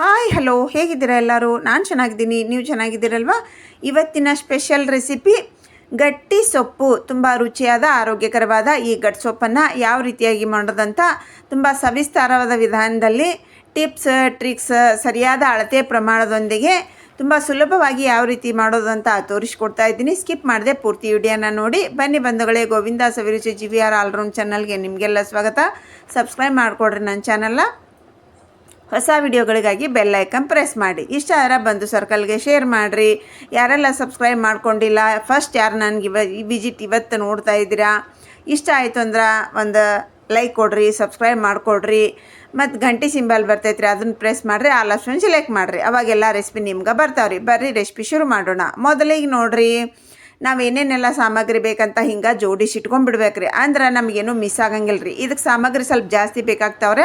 Hi hello ಹೇಗಿದ್ದೀರಾ ಎಲ್ಲರೂ? ನಾನು ಚೆನ್ನಾಗಿದ್ದೀನಿ. ನೀವು ಚೆನ್ನಾಗಿದ್ದೀರಲ್ವಾ? ಇವತ್ತಿನ ಸ್ಪೆಷಲ್ ರೆಸಿಪಿ ಗಟ್ಟಿ ಸೊಪ್ಪು. ತುಂಬ ರುಚಿಯಾದ, ಆರೋಗ್ಯಕರವಾದ ಈ ಗಟ್ಟಿ ಸೊಪ್ಪನ್ನು ಯಾವ ರೀತಿಯಾಗಿ ಮಾಡೋದಂತ ತುಂಬ ಸವಿಸ್ತಾರವಾದ ವಿಧಾನದಲ್ಲಿ ಟಿಪ್ಸ್ ಟ್ರಿಕ್ಸ್ ಸರಿಯಾದ ಅಳತೆ ಪ್ರಮಾಣದೊಂದಿಗೆ ತುಂಬ ಸುಲಭವಾಗಿ ಯಾವ ರೀತಿ ಮಾಡೋದು ಅಂತ ತೋರಿಸ್ಕೊಡ್ತಾ ಇದ್ದೀನಿ. ಸ್ಕಿಪ್ ಮಾಡದೆ ಪೂರ್ತಿ ವಿಡಿಯೋನ ನೋಡಿ. ಬನ್ನಿ ಬಂಧುಗಳೇ, Govinda Saviruchi G V R all round ಚಾನಲ್ಗೆ ನಿಮಗೆಲ್ಲ ಸ್ವಾಗತ. ಸಬ್ಸ್ಕ್ರೈಬ್ ಮಾಡಿಕೊಡ್ರಿ ನನ್ನ ಚಾನಲ್ನ ಹೊಸ ವಿಡಿಯೋಗಳಿಗಾಗಿ ಬೆಲ್ ಪ್ರೆಸ್ ಮಾಡಿ. ಇಷ್ಟ ಯಾರ ಬಂದು ಸರ್ಕಲ್ಗೆ ಶೇರ್ ಮಾಡಿರಿ. ಯಾರೆಲ್ಲ ಸಬ್ಸ್ಕ್ರೈಬ್ ಮಾಡ್ಕೊಂಡಿಲ್ಲ ಫಸ್ಟ್ ಯಾರು ನನಗೆ ಇವ, ಈ ವಿಸಿಟ್ ಇವತ್ತು ನೋಡ್ತಾ ಇದ್ದೀರಾ, ಇಷ್ಟ ಆಯಿತು ಅಂದ್ರೆ ಒಂದು ಲೈಕ್ ಕೊಡ್ರಿ ಸಬ್ಸ್ಕ್ರೈಬ್ ಮಾಡಿಕೊಡ್ರಿ. ಮತ್ತು ಗಂಟೆ ಸಿಂಬಲ್ ಬರ್ತೈತ್ರಿ, ಅದನ್ನು ಪ್ರೆಸ್ ಮಾಡಿರಿ, ಆ ಆಪ್ಷನ್ ಸೆಲೆಕ್ಟ್ ಮಾಡಿರಿ. ಅವಾಗೆಲ್ಲ ರೆಸಿಪಿ ನಿಮ್ಗೆ ಬರ್ತಾವ್ರಿ. ಬರ್ರಿ ರೆಸಿಪಿ ಶುರು ಮಾಡೋಣ. ಮೊದಲಿಗೆ ನೋಡ್ರಿ ನಾವು ಏನೇನೆಲ್ಲ ಸಾಮಗ್ರಿ ಬೇಕಂತ ಹಿಂಗೆ ಜೋಡಿಸಿ ಇಟ್ಕೊಂಡ್ಬಿಡ್ಬೇಕ್ರಿ ಅಂದ್ರೆ ನಮಗೇನು ಮಿಸ್ ಆಗಂಗಿಲ್ಲ ರೀ ಇದಕ್ಕೆ ಸಾಮಗ್ರಿ ಸ್ವಲ್ಪ ಜಾಸ್ತಿ ಬೇಕಾಗ್ತಾವ್ರೆ,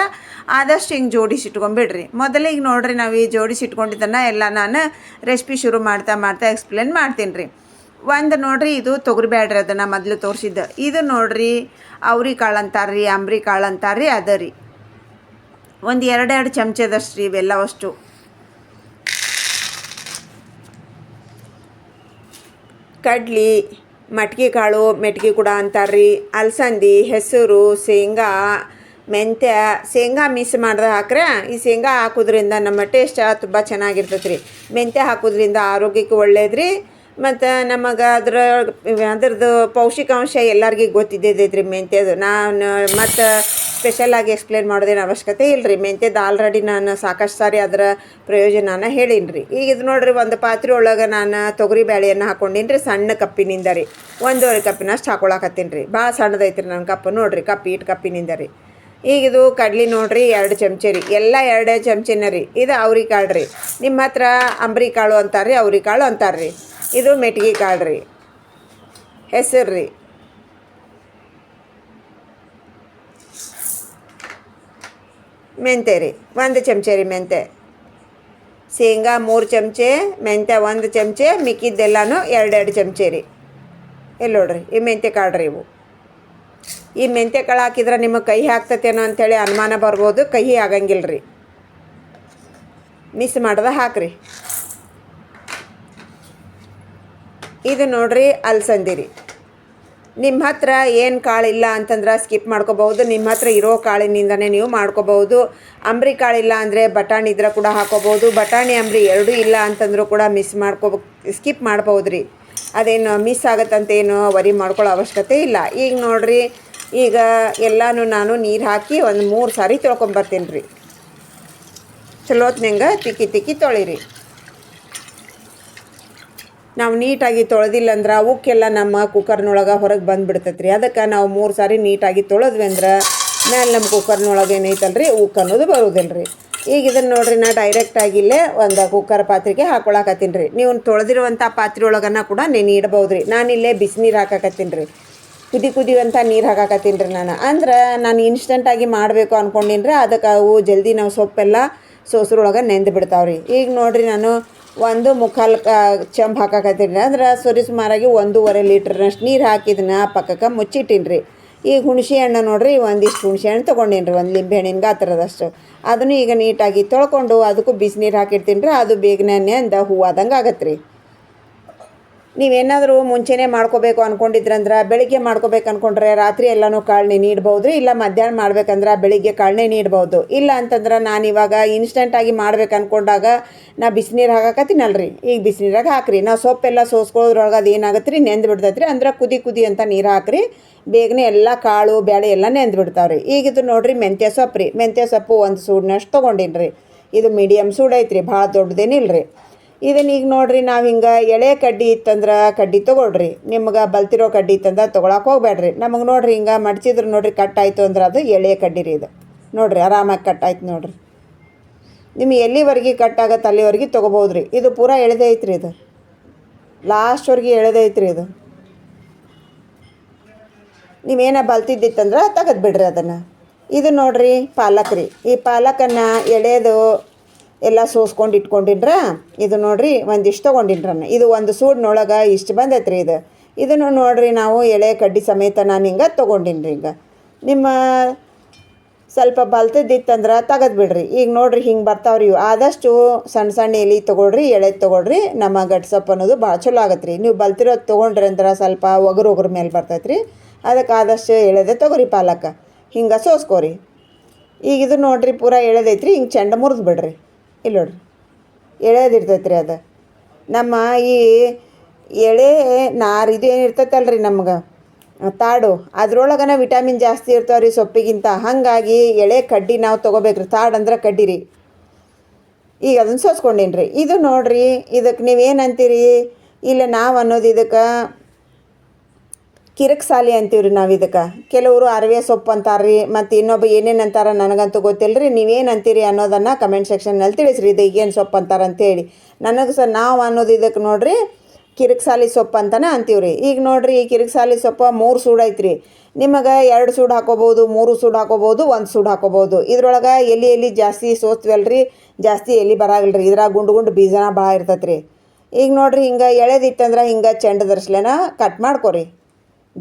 ಆದಷ್ಟು ಹಿಂಗೆ ಜೋಡಿಸಿ ಇಟ್ಕೊಂಡ್ಬಿಡ್ರಿ ಮೊದಲಿಗೆ ನೋಡ್ರಿ ನಾವು ಈ ಜೋಡಿಸಿ ಇಟ್ಕೊಂಡಿದ್ದನ್ನು ಎಲ್ಲ ನಾನು ರೆಸಿಪಿ ಶುರು ಮಾಡ್ತಾ ಮಾಡ್ತಾ ಎಕ್ಸ್ಪ್ಲೇನ್ ಮಾಡ್ತೀನಿ ರೀ ಒಂದು ನೋಡ್ರಿ ಇದು ತೊಗರಿ ತೊಗರಿಬೇಡ್ರಿ ಅದನ್ನು ಮೊದಲು ತೋರಿಸಿದ್ದು. ಇದು ನೋಡ್ರಿ ಅವ್ರಿ ಕಾಳು ಅಂತಾರೆ ರೀ ಅಂಬ್ರಿ ಕಾಳು ಅಂತಾರೆ ರೀ ಅದ ರೀ ಒಂದು ಎರಡೆರಡು ಚಮಚದಷ್ಟು ರೀ ಇವೆಲ್ಲವಷ್ಟು ಕಡ್ಲಿ ಮಟ್ಕಿ ಕಾಳು ಮೆಟ್ಕಿ ಕೂಡ ಅಂತಾರ್ರಿ. ಅಲಸಂದಿ, ಹೆಸರು, ಶೇಂಗಾ, ಮೆಂತ್ಯ, ಶೇಂಗಾ ಮಿಸ್ ಮಾಡ್ದೆ ಹಾಕ್ರೆ ಈ ಶೇಂಗಾ ಹಾಕೋದ್ರಿಂದ ನಮ್ಮ ಟೇಸ್ಟ್ ತುಂಬ ಚೆನ್ನಾಗಿರ್ತೈತೆ ರೀ ಮೆಂತ್ಯ ಹಾಕೋದ್ರಿಂದ ಆರೋಗ್ಯಕ್ಕೆ ಒಳ್ಳೇದು ರೀ ಮತ್ತು ನಮಗೆ ಅದ್ರ, ಅದ್ರದ್ದು ಪೌಷ್ಟಿಕಾಂಶ ಎಲ್ಲರಿಗೂ ಗೊತ್ತಿದ್ದೈತೆ ರೀ ಮೆಂತ್ಯದು ನಾನು ಮತ್ತು ಸ್ಪೆಷಲಾಗಿ ಎಕ್ಸ್ಪ್ಲೇನ್ ಮಾಡೋದೇನು ಅವಶ್ಯಕತೆ ಇಲ್ಲ ರೀ ಮೆಂತ್ಯದ ಆಲ್ರೆಡಿ ನಾನು ಸಾಕಷ್ಟು ಸಾರಿ ಅದರ ಪ್ರಯೋಜನನ ಹೇಳೀನಿ ರೀ ಈಗ ಇದು ನೋಡ್ರಿ ಒಂದು ಪಾತ್ರೆ ಒಳಗೆ ನಾನು ತೊಗರಿ ಬೇಳೆಯನ್ನು ಹಾಕೊಂಡೀನಿ ರೀ ಸಣ್ಣ ಕಪ್ಪಿನಿಂದ ರೀ. ಒಂದೂವರೆ ಕಪ್ಪಿನಷ್ಟು ಹಾಕೊಳಕತ್ತೀನಿ ರೀ ಭಾಳ ಸಣ್ಣದೈತೆ ರೀ ನನ್ನ ಕಪ್ಪು ನೋಡಿರಿ, ಕಪ್ಪಿ ಇಟ್ಟು ಕಪ್ಪಿನಿಂದ ರೀ. ಈಗ ಇದು ಕಡ್ಲಿ ನೋಡ್ರಿ ಎರಡು ಚಮಚೆ ರೀ. ಎಲ್ಲ ಎರಡೇ ಚಮಚೆನ ರೀ. ಇದು ಅವ್ರಿಕಾಳು ರೀ. ನಿಮ್ಮ ಹತ್ರ ಅಂಬ್ರಿ ಕಾಳು ಅಂತಾರೆ ರೀ ಅವ್ರಿಕಾಳು ಅಂತಾರೆ ರೀ ಇದು ಮೆಟ್ಗೆ ಕಾಳು ರೀ. ಹೆಸರು ರೀ. ಮೆಂತೆ ರೀ ಒಂದು ಚಮಚೆ ರೀ ಮೆಂತೆ. ಶೇಂಗಾ ಮೂರು ಚಮಚೆ, ಮೆಂತ್ಯ ಒಂದು ಚಮಚೆ, ಮಿಕ್ಕಿದ್ದೆಲ್ಲನೂ ಎರಡೆರಡು ಚಮಚೆ ರೀ ಎಲ್ಲಿ ನೋಡ್ರಿ, ಈ ಮೆಂತ್ಯ ಕಾಳು ರೀ ಇವು. ಈ ಮೆಂತ್ಯ ಕಾಳು ಹಾಕಿದ್ರೆ ನಿಮಗೆ ಕಹಿ ಹಾಕ್ತತೇನೋ ಅಂಥೇಳಿ ಅನುಮಾನ ಬರ್ಬೋದು, ಕಹಿ ಆಗಂಗಿಲ್ಲ ರೀ ಮಿಸ್ ಮಾಡ್ದೆ ಹಾಕ್ರಿ. ಇದು ನೋಡ್ರಿ ಅಲಸಂದಿ ರೀ ನಿಮ್ಮ ಹತ್ರ ಏನು ಕಾಳು ಇಲ್ಲ ಅಂತಂದ್ರೆ ಸ್ಕಿಪ್ ಮಾಡ್ಕೋಬಹುದು. ನಿಮ್ಮ ಹತ್ರ ಇರೋ ಕಾಳಿನಿಂದನೇ ನೀವು ಮಾಡ್ಕೋಬಹುದು. ಅಂಬ್ರಿ ಕಾಳಿಲ್ಲ ಅಂದರೆ ಬಟಾಣಿ ಇದ್ರೆ ಕೂಡ ಹಾಕೋಬಹುದು. ಬಟಾಣಿ ಅಂಬ್ರಿ ಎರಡೂ ಇಲ್ಲ ಅಂತಂದ್ರೂ ಕೂಡ ಮಿಸ್ ಮಾಡ್ಕೋ ಸ್ಕಿಪ್ ಮಾಡ್ಬೋದು ರೀ ಅದೇನು ಮಿಸ್ ಆಗತ್ತಂತೇನು ವರಿ ಮಾಡ್ಕೊಳ್ಳೋ ಅವಶ್ಯಕತೆ ಇಲ್ಲ. ಈಗ ನೋಡಿರಿ, ಈಗ ಎಲ್ಲಾನು ನಾನು ನೀರು ಹಾಕಿ ಒಂದು ಮೂರು ಸಾರಿ ತೊಳ್ಕೊಂಬರ್ತೀನಿ ರೀ ಚಲೋತ್ನಂಗೆ ತಿಕ್ಕಿ ತಿಕ್ಕಿ ತೊಳಿರಿ. ನಾವು ನೀಟಾಗಿ ತೊಳೆದಿಲ್ಲ ಅಂದ್ರೆ ಅವಕ್ಕೆಲ್ಲ ನಮ್ಮ ಕುಕ್ಕರ್ನೊಳಗೆ ಹೊರಗೆ ಬಂದುಬಿಡ್ತೈತೆ ರೀ ಅದಕ್ಕೆ ನಾವು ಮೂರು ಸಾರಿ ನೀಟಾಗಿ ತೊಳೆದ್ವಿ ಅಂದ್ರೆ ಮೇಲೆ ನಮ್ಮ ಕುಕ್ಕರ್ನೊಳಗೆ ಏನೈತಲ್ಲ ರೀ ಉಕ್ ಅನ್ನೋದು ಬರೋದಿಲ್ಲ ರೀ ಈಗ ಇದನ್ನು ನೋಡ್ರಿ ನಾ ಡೈರೆಕ್ಟಾಗಿ ಇಲ್ಲೇ ಒಂದು ಕುಕ್ಕರ್ ಪಾತ್ರೆಗೆ ಹಾಕೊಳಕತ್ತೀನಿ ರೀ. ನೀವು ತೊಳೆದಿರುವಂಥ ಪಾತ್ರೆ ಒಳಗನ್ನ ಕೂಡ ನೆನೆ ಇಡ್ಬೋದು ರೀ ನಾನಿಲ್ಲೇ ಬಿಸಿನೀರು ಹಾಕಕತ್ತೀನಿ ರೀ. ಕುದಿ ಕುದಿಯುವಂಥ ನೀರು ಹಾಕಾಕತ್ತೀನಿ ರೀ ನಾನು. ಅಂದ್ರೆ ನಾನು ಇನ್ಸ್ಟೆಂಟಾಗಿ ಮಾಡಬೇಕು ಅಂದ್ಕೊಂಡೀನಿ ರೀ ಅದಕ್ಕೆ ಅವು ಜಲ್ದಿ ನಾವು ಸೊಪ್ಪೆಲ್ಲ ಸೋಸ್ರೊಳಗೆ ನೆಂದು ಬಿಡ್ತಾವ್ರಿ ಈಗ ನೋಡ್ರಿ ನಾನು ಒಂದು ಕ ಚಂಪ್ ಹಾಕಾಕತ್ತೀನಿ ಅಂದ್ರೆ ಸರಿ ಸುಮಾರಾಗಿ ಒಂದೂವರೆ ಲೀಟ್ರ್ನಷ್ಟು ನೀರು ಹಾಕಿದನ್ನ ಪಕ್ಕಕ್ಕೆ ಮುಚ್ಚಿಟ್ಟೀನಿ ರೀ ಈಗ ಹುಣಸೆ ಹಣ್ಣು ನೋಡ್ರಿ, ಒಂದಿಷ್ಟು ಹುಣಸೆ ಹಣ್ಣು ತೊಗೊಂಡೀನಿ ರೀ ಒಂದು ಲಿಂಬೆ ಹಣ್ಣಿನ ಗಾತ್ರದಷ್ಟು ಅದನ್ನು ಈಗ ನೀಟಾಗಿ ತೊಳ್ಕೊಂಡು ಅದಕ್ಕೂ ಬಿಸಿನೀರು ಹಾಕಿರ್ತೀನಿ ರೀ ಅದು ಬೇಗನೆ ಅಂದ ಹೂವಾದಂಗೆ ಆಗತ್ತೆ ರೀ ನೀವೇನಾದರೂ ಮುಂಚೆನೇ ಮಾಡ್ಕೋಬೇಕು ಅಂದ್ಕೊಂಡಿದ್ರಂದ್ರೆ ಬೆಳಿಗ್ಗೆ ಮಾಡ್ಕೋಬೇಕು ಅಂದ್ಕೊಂಡ್ರೆ ರಾತ್ರಿ ಎಲ್ಲನೂ ಕಾಳನ್ನೇ ನೀಡ್ಬೋದು, ಇಲ್ಲ ಮಧ್ಯಾಹ್ನ ಮಾಡ್ಬೇಕಂದ್ರೆ ಬೆಳಿಗ್ಗೆ ಕಾಳನ್ನೇ ನೀಡ್ಬೋದು. ಇಲ್ಲ ಅಂತಂದ್ರೆ ನಾನು ಇವಾಗ ಇನ್ಸ್ಟೆಂಟಾಗಿ ಮಾಡ್ಬೇಕು ಅಂದ್ಕೊಂಡಾಗ ನಾ ಬಿಸಿನೀರು ಹಾಕಕತ್ತೀನಲ್ರಿ. ಈಗ ಬಿಸಿನೀರಾಗ ಹಾಕ್ರಿ. ನಾ ಸೊಪ್ಪೆಲ್ಲ ಸೋಸ್ಕೊಳ್ಳೋದ್ರೊಳಗೆ ಅದು ಏನಾಗತ್ತೆ ರೀ ನೆಂದು ಬಿಡ್ತೈತೆ ರೀ ಅಂದ್ರೆ ಕುದಿ ಕುದಿ ಅಂತ ನೀರು ಹಾಕ್ರಿ. ಬೇಗನೆ ಎಲ್ಲ ಕಾಳು ಬೇಳೆ ಎಲ್ಲ ನೆಂದು ಬಿಡ್ತಾವೆ ರೀ ಈಗ ಇದು ನೋಡ್ರಿ ಮೆಂತ್ಯ ಸೊಪ್ಪು ರೀ ಮೆಂತ್ಯ ಸೊಪ್ಪು ಒಂದು ಸೂಡ್ನಷ್ಟು ತೊಗೊಂಡಿನ್ರಿ. ರೀ ಇದು ಮೀಡಿಯಮ್ ಸೂಡ್ ಐತ್ರಿ ಭಾಳ ದೊಡ್ಡದೇನಿಲ್ಲ ರೀ ಇದನ್ನ ಈಗ ನೋಡ್ರಿ, ನಾವು ಹಿಂಗೆ ಎಳೆ ಕಡ್ಡಿ ಇತ್ತಂದ್ರೆ ಕಡ್ಡಿ ತೊಗೊಳ್ರಿ. ನಿಮ್ಗೆ ಬಲ್ತಿರೋ ಕಡ್ಡಿ ಇತ್ತಂದ್ರೆ ತೊಗೊಳಕ್ಕೆ ಹೋಗ್ಬೇಡ್ರಿ ನಮಗೆ ನೋಡ್ರಿ, ಹಿಂಗೆ ಮಡಚಿದ್ರು ನೋಡ್ರಿ ಕಟ್ ಆಯಿತು ಅಂದ್ರೆ ಅದು ಎಳೆ ಕಡ್ಡಿ ರೀ ಇದು. ನೋಡ್ರಿ, ಆರಾಮಾಗಿ ಕಟ್ ಆಯ್ತು ನೋಡ್ರಿ. ನಿಮಗೆ ಎಲ್ಲಿವರೆಗೆ ಕಟ್ ಆಗತ್ತೆ ಅಲ್ಲಿವರೆಗೆ ತೊಗೋಬೋದು ರೀ ಇದು ಪೂರಾ ಎಳೆದೇ ಐತ್ರಿ ಇದು. ಲಾಸ್ಟ್ವರೆಗೆ ಎಳೆದೇ ಐತ್ರಿ ಇದು. ನೀವೇನ ಬಲ್ತಿದ್ದಿತ್ತಂದ್ರೆ ತೆಗೆದು ಬಿಡ್ರಿ ಅದನ್ನು. ಇದು ನೋಡ್ರಿ ಪಾಲಕ್ ರೀ. ಈ ಪಾಲಕನ್ನು ಎಳೆದು ಎಲ್ಲ ಸೋಸ್ಕೊಂಡು ಇಟ್ಕೊಂಡಿನ್ರ ಇದು ನೋಡ್ರಿ, ಒಂದಿಷ್ಟು ತೊಗೊಂಡಿನ್ರ ಇದು ಒಂದು ಸೂಡ್ನೊಳಗೆ ಇಷ್ಟು ಬಂದೈತೆ ರೀ ಇದು. ಇದನ್ನು ನೋಡ್ರಿ ನಾವು ಎಳೆ ಕಡ್ಡಿ ಸಮೇತ ನಾನು ಹಿಂಗೆ ತೊಗೊಂಡಿನಿ ರೀ ಈಗ. ನಿಮ್ಮ ಸ್ವಲ್ಪ ಬಲ್ತದಿತ್ತಂದ್ರೆ ತೆಗೆದು ಬಿಡ್ರಿ ಈಗ ನೋಡ್ರಿ ಹಿಂಗೆ ಬರ್ತಾವ್ರಿ ಇವು. ಆದಷ್ಟು ಸಣ್ಣ ಸಣ್ಣ ಎಲೆ ತೊಗೊಳ್ರಿ, ಎಳೆ ತೊಗೊಳ್ರಿ, ನಮ್ಮ ಗಟ್ಸಪ್ ಅನ್ನೋದು ಭಾಳ ಚಲೋ ಆಗತ್ತೆ ರೀ ನೀವು ಬಲ್ತಿರೋದು ತೊಗೊಂಡ್ರಿ ಅಂದ್ರೆ ಸ್ವಲ್ಪ ಒಗರು ಒಗರು ಮೇಲೆ ಬರ್ತೈತೆ ರೀ ಅದಕ್ಕೆ ಆದಷ್ಟು ಎಳೆದೆ ತೊಗೊರಿ ಪಾಲಕ. ಹಿಂಗೆ ಸೋಸ್ಕೋರಿ. ಈಗ ಇದು ನೋಡ್ರಿ ಪೂರ ಎಳೆದೈತ್ರಿ, ಹಿಂಗೆ ಚೆಂಡ ಮುರಿದು ಬಿಡ್ರಿ ಇಲ್ಲಿ ನೋಡ್ರಿ ಎಳೆದಿರ್ತೈತೆ ರೀ ಅದು. ನಮ್ಮ ಈ ಎಳೆ ನಾರು ಇದು ಏನು ಇರ್ತೈತಲ್ರಿ ನಮ್ಗೆ? ತಾಡು. ಅದ್ರೊಳಗನ ವಿಟಮಿನ್ ಜಾಸ್ತಿ ಇರ್ತಾವೆ ರೀ ಸೊಪ್ಪಿಗಿಂತ. ಹಾಗಾಗಿ ಎಳೆ ಕಡ್ಡಿ ನಾವು ತೊಗೋಬೇಕ್ರಿ. ತಾಡು ಅಂದ್ರೆ ಕಡ್ಡಿ ರೀ ಈಗ ಅದನ್ನು ಸೋಸ್ಕೊಂಡೀನಿ ರೀ ಇದು ನೋಡ್ರಿ ಇದಕ್ಕೆ ನೀವೇನು ಅಂತೀರಿ? ಇಲ್ಲ ನಾವು ಅನ್ನೋದು ಇದಕ್ಕೆ ಕಿರಿಕ್ ಸಾಲಿ ಅಂತೀವಿ ರೀ ನಾವು ಇದಕ್ಕೆ. ಕೆಲವರು ಅರವೆ ಸೊಪ್ಪು ಅಂತಾರ್ರಿ, ಮತ್ತು ಇನ್ನೊಬ್ಬ ಏನೇನು ಅಂತಾರ ನನಗಂತೂ ಗೊತ್ತಿಲ್ಲ ರೀ ನೀವೇನು ಅಂತೀರಿ ಅನ್ನೋದನ್ನು ಕಮೆಂಟ್ ಸೆಕ್ಷನ್ನಲ್ಲಿ ತಿಳಿಸ್ರಿ. ಇದು ಏನು ಸೊಪ್ಪು ಅಂತಾರೆ ಅಂತೇಳಿ ನನಗೆ ಸಹ ನಾವು ಅನ್ನೋದು ಇದಕ್ಕೆ ನೋಡಿರಿ, ಕಿರಿಕ್ ಸಾಲಿ ಸೊಪ್ಪು ಅಂತಾನೆ ಅಂತೀವಿ ರೀ ಈಗ ನೋಡ್ರಿ, ಈ ಕಿರಿಕ್ ಸಾಲಿ ಸೊಪ್ಪು ಮೂರು ಸೂಡು ಐತ್ರಿ. ನಿಮಗೆ ಎರಡು ಸೂಡು ಹಾಕೋಬೋದು ಮೂರು ಸೂಡು ಹಾಕೋಬೋದು ಒಂದು ಸೂಡು ಹಾಕೋಬೋದು ಇದ್ರೊಳಗೆ ಎಲ್ಲಿ ಎಲ್ಲಿ ಜಾಸ್ತಿ ಸೋಸ್ತೀವಲ್ರಿ, ಜಾಸ್ತಿ ಎಲ್ಲಿ ರೀ ಇದ್ರಾಗ ಗುಂಡು ಗುಂಡು ಬೀಜನ ಭಾಳ ಇರ್ತೈತೆ ಈಗ ನೋಡಿರಿ, ಹಿಂಗೆ ಎಳೆದಿತ್ತಂದ್ರೆ ಹಿಂಗೆ ಚೆಂಡ ಕಟ್ ಮಾಡ್ಕೊರಿ.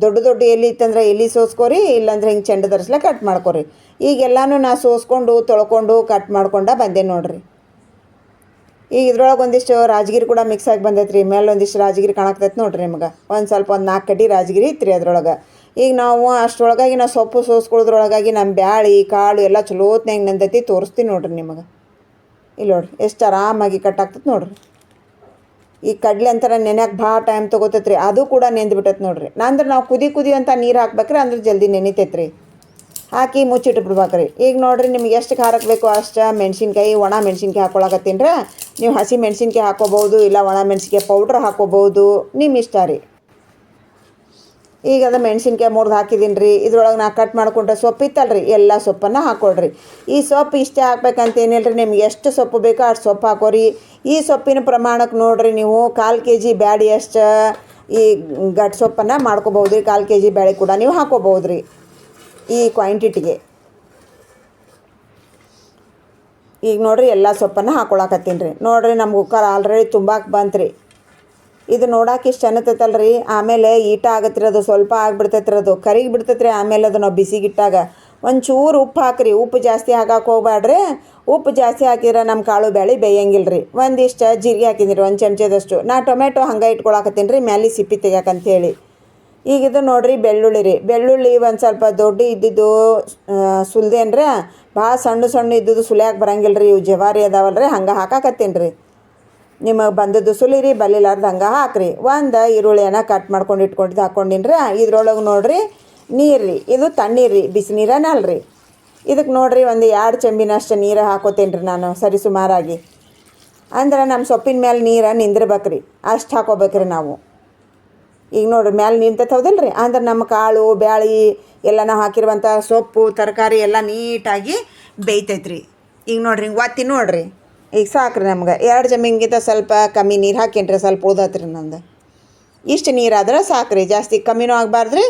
ದೊಡ್ಡ ದೊಡ್ಡ ಎಲ್ಲಿ ಇತ್ತಂದ್ರೆ ಎಲ್ಲಿ ಸೋಸ್ಕೊರಿ, ಇಲ್ಲಾಂದ್ರೆ ಹಿಂಗೆ ಚೆಂಡು ದರ್ಸ್ಲೆ ಕಟ್ ಮಾಡ್ಕೊರಿ. ಈಗೆಲ್ಲಾನು ನಾ ಸೋಸ್ಕೊಂಡು, ತೊಳ್ಕೊಂಡು ಕಟ್ ಮಾಡ್ಕೊಂಡ ಬಂದೆ ನೋಡ್ರಿ. ಈಗ ಇದ್ರೊಳಗೆ ಒಂದಿಷ್ಟು ರಾಜಗಿರಿ ಕೂಡ ಮಿಕ್ಸ್ ಆಗಿ ಬಂದೈತೆ ರೀ ಮೇಲೆ ಒಂದಿಷ್ಟು ರಾಜಗಿರಿ ಕಾಣಾಕ್ತೈತೆ ನೋಡ್ರಿ ನಿಮ್ಗೆ. ಒಂದು ಸ್ವಲ್ಪ ಒಂದು ನಾಲ್ಕು ಕಡ್ಡಿ ರಾಜಗಿರಿ ಇತ್ತು ರೀ ಅದ್ರೊಳಗೆ. ಈಗ ನಾವು ಅಷ್ಟರೊಳಗಾಗಿ ನಾವು ಸೊಪ್ಪು ಸೋಸ್ಕೊಳ್ಳೋದ್ರೊಳಗಾಗಿ ನಮ್ಮ ಬ್ಯಾಳಿ, ಕಾಳು ಎಲ್ಲ ಚಲೋತ್ನಾಗ ನಂದೈತಿ ತೋರಿಸ್ತೀನಿ ನೋಡ್ರಿ ನಿಮಗೆ. ಇಲ್ಲಿ ನೋಡ್ರಿ, ಎಷ್ಟು ಆರಾಮಾಗಿ ಕಟ್ ಆಗ್ತೈತೆ ನೋಡ್ರಿ. ಈ ಕಡಲೆ ಅಂತಾರ ನೆನೆಯಕ್ಕೆ ಭಾಳ ಟೈಮ್ ತೊಗೋತೈತೆ ರೀ ಅದು ಕೂಡ ನೆಂದು ಬಿಟ್ಟೈತೆ ನೋಡ್ರಿ. ನಂದ್ರೆ ನಾವು ಕುದಿ ಕುದಿ ಅಂತ ನೀರು ಹಾಕ್ಬೇಕ್ರಿ, ಅಂದ್ರೆ ಜಲ್ದಿ ನೆನಿತೈತೆ ರೀ ಹಾಕಿ ಮುಚ್ಚಿಟ್ಟು ಬಿಡ್ಬೇಕ್ರಿ ಈಗ ನೋಡ್ರಿ ನಿಮ್ಗೆ ಎಷ್ಟು ಖಾರಕ್ಕೆ ಬೇಕೋ ಅಷ್ಟು ಮೆಣಸಿನ್ಕಾಯಿ, ಒಣ ಮೆಣಸಿನ್ಕಾಯಿ ಹಾಕೊಳಕತ್ತೀನಿ ನೀವು ಹಸಿ ಮೆಣಸಿನ್ಕಾಯಿ ಹಾಕೋಬೋದು ಇಲ್ಲ ಒಣ ಮೆಣಸಿನ್ಕಾಯಿ ಪೌಡ್ರ್ ಹಾಕೋಬೋದು ನಿಮ್ಮ ಇಷ್ಟ ರೀ. ಈಗ ಅದು ಮೆಣಸಿನ್ಕಾಯಿ ಮುರಿದು ಹಾಕಿದ್ದೀನಿ ರೀ ಇದ್ರೊಳಗೆ ನಾ ಕಟ್ ಮಾಡ್ಕೊಂಡ್ರೆ ಸೊಪ್ಪು ಇತ್ತಲ್ರಿ. ಎಲ್ಲ ಸೊಪ್ಪನ್ನು ಹಾಕ್ಕೊಳ್ರಿ ಈ ಸೊಪ್ಪು ಇಷ್ಟೇ ಹಾಕ್ಬೇಕಂತ ಏನಿಲ್ಲ ರೀ ನಿಮ್ಗೆ ಎಷ್ಟು ಸೊಪ್ಪು ಬೇಕೋ ಅಷ್ಟು ಸೊಪ್ಪು ಹಾಕೋರಿ. ಈ ಸೊಪ್ಪಿನ ಪ್ರಮಾಣಕ್ಕೆ ನೋಡಿರಿ ನೀವು. ಕಾಲು ಕೆ ಜಿ ಬ್ಯಾಡಿ ಅಷ್ಟು ಈ ಗಟ್ಟ ಸೊಪ್ಪನ್ನು ಮಾಡ್ಕೋಬೋದು ರೀ ಕಾಲು ಕೆ ಜಿ ಬ್ಯಾಳಿ ಕೂಡ ನೀವು ಹಾಕೋಬೋದು ರೀ ಈ ಕ್ವಾಂಟಿಟಿಗೆ ಈಗ ನೋಡಿರಿ ಎಲ್ಲ ಸೊಪ್ಪನ್ನು ಹಾಕೊಳಕತ್ತೀನಿ ರೀ. ನೋಡಿರಿ ನಮ್ಗೆ ಕುಕ್ಕರ್ ಆಲ್ರೆಡಿ ಬಂತು ಬಂತ್ರಿ. ಇದು ನೋಡಕ್ಕೆ ಇಷ್ಟು ಅನ್ನತೈತಲ್ರಿ ಆಮೇಲೆ ಈಟ ಆಗತ್ರಿ ಅದು ಸ್ವಲ್ಪ ಆಗ್ಬಿಡ್ತೈತ್ರಿ ಅದು. ಕರಿಗೆ ಬಿಡ್ತೈತ್ರಿ, ಆಮೇಲೆ ಅದು ನಾವು ಬಿಸಿಗಿಟ್ಟಾಗ. ಒಂಚೂರು ಉಪ್ಪು ಹಾಕ್ರಿ. ಉಪ್ಪು ಜಾಸ್ತಿ ಹಾಕಕ್ಕೆ ಹೋಗ್ಬೇಡ್ರಿ ಉಪ್ಪು ಜಾಸ್ತಿ ಹಾಕಿದ್ರೆ ನಮ್ಮ ಕಾಳು ಬೇಳೆ ಬೇಯಂಗಿಲ್ಲ ರೀ ಒಂದಿಷ್ಟು ಜೀರಿಗೆ ಹಾಕಿದ್ದೀನಿ ರೀ ಒಂದು ಚಮಚದಷ್ಟು. ನಾ ಟೊಮೆಟೊ ಹಂಗೆ ಇಟ್ಕೊಳಕತ್ತೀನಿ ರೀ ಮ್ಯಾಲೆ ಸಿಪ್ಪಿ ತೆಗ್ಯಾಕಂತೇಳಿ. ಈಗ ಇದು ನೋಡ್ರಿ ಬೆಳ್ಳುಳ್ಳಿ ರೀ. ಬೆಳ್ಳುಳ್ಳಿ ಒಂದು ಸ್ವಲ್ಪ ದೊಡ್ಡ ಇದ್ದಿದ್ದು ಸುಲ್ದೇನ್ರ. ಭಾಳ ಸಣ್ಣ ಸಣ್ಣ ಇದ್ದಿದ್ದು ಸುಲ್ಯಾಕೆ ಬರಂಗಿಲ್ಲ ರೀ ಇವು ಜವಾರಿ ಅದಾವಲ್ರಿ. ಹಂಗೆ ಹಾಕಾಕತ್ತೀನಿ ರೀ ನಿಮಗೆ ಬಂದದ್ದು ಸುಲಿರಿ ಬಲಿಲಾರ್ದ ಹಂಗೆ ಹಾಕ್ರಿ. ಒಂದು ಈರುಳ್ಳಿಯನ್ನು ಕಟ್ ಮಾಡ್ಕೊಂಡು ಇಟ್ಕೊಂಡಿದ್ದು ಹಾಕ್ಕೊಂಡಿನ್ರ ಇದ್ರೊಳಗೆ ನೋಡ್ರಿ ನೀರು ಇದು ತಣ್ಣೀರು ರೀ ಬಿಸಿ ನೀರನ್ನ ಅಲ್ರಿ ಇದಕ್ಕೆ ನೋಡ್ರಿ ಒಂದು ಎರಡು ಚೆಂಬಿನಷ್ಟು ನೀರು ಹಾಕೋತೇನೆ ರೀ ನಾನು ಸರಿ ಸುಮಾರಾಗಿ. ಅಂದ್ರೆ ನಮ್ಮ ಸೊಪ್ಪಿನ ಮೇಲೆ ನೀರು ನಿಂದಿರ್ಬೇಕ್ರಿ. ಅಷ್ಟು ಹಾಕೋಬೇಕ್ರಿ ನಾವು. ಈಗ ನೋಡ್ರಿ, ಮ್ಯಾಲೆ ನಿಂತೈತೆ ಹೌದಿಲ್ಲ ರೀ ಅಂದ್ರೆ ನಮ್ಮ ಕಾಳು, ಬ್ಯಾಳಿ ಎಲ್ಲ ನಾವು ಹಾಕಿರುವಂಥ ಸೊಪ್ಪು, ತರಕಾರಿ ಎಲ್ಲ ನೀಟಾಗಿ ಬೇಯ್ತೈತ್ರಿ. ಈಗ ನೋಡ್ರಿ, ಹಿಂಗೆ ಒತ್ತಿ ನೋಡ್ರಿ. ಈಗ ಸಾಕ್ರಿ ನಮ್ಗೆ. ಎರಡು ಜಮೀನ್ಗಿಂತ ಸ್ವಲ್ಪ ಕಮ್ಮಿ ನೀರು ಹಾಕೀನಿ ಸ್ವಲ್ಪ ಉಳ್ದತ್ರಿ ನಂದು. ಇಷ್ಟು ನೀರಾದ್ರೆ ಸಾಕ್ರಿ, ಜಾಸ್ತಿ ಕಮ್ಮಿನೂ ಆಗಬಾರ್ದು ರೀ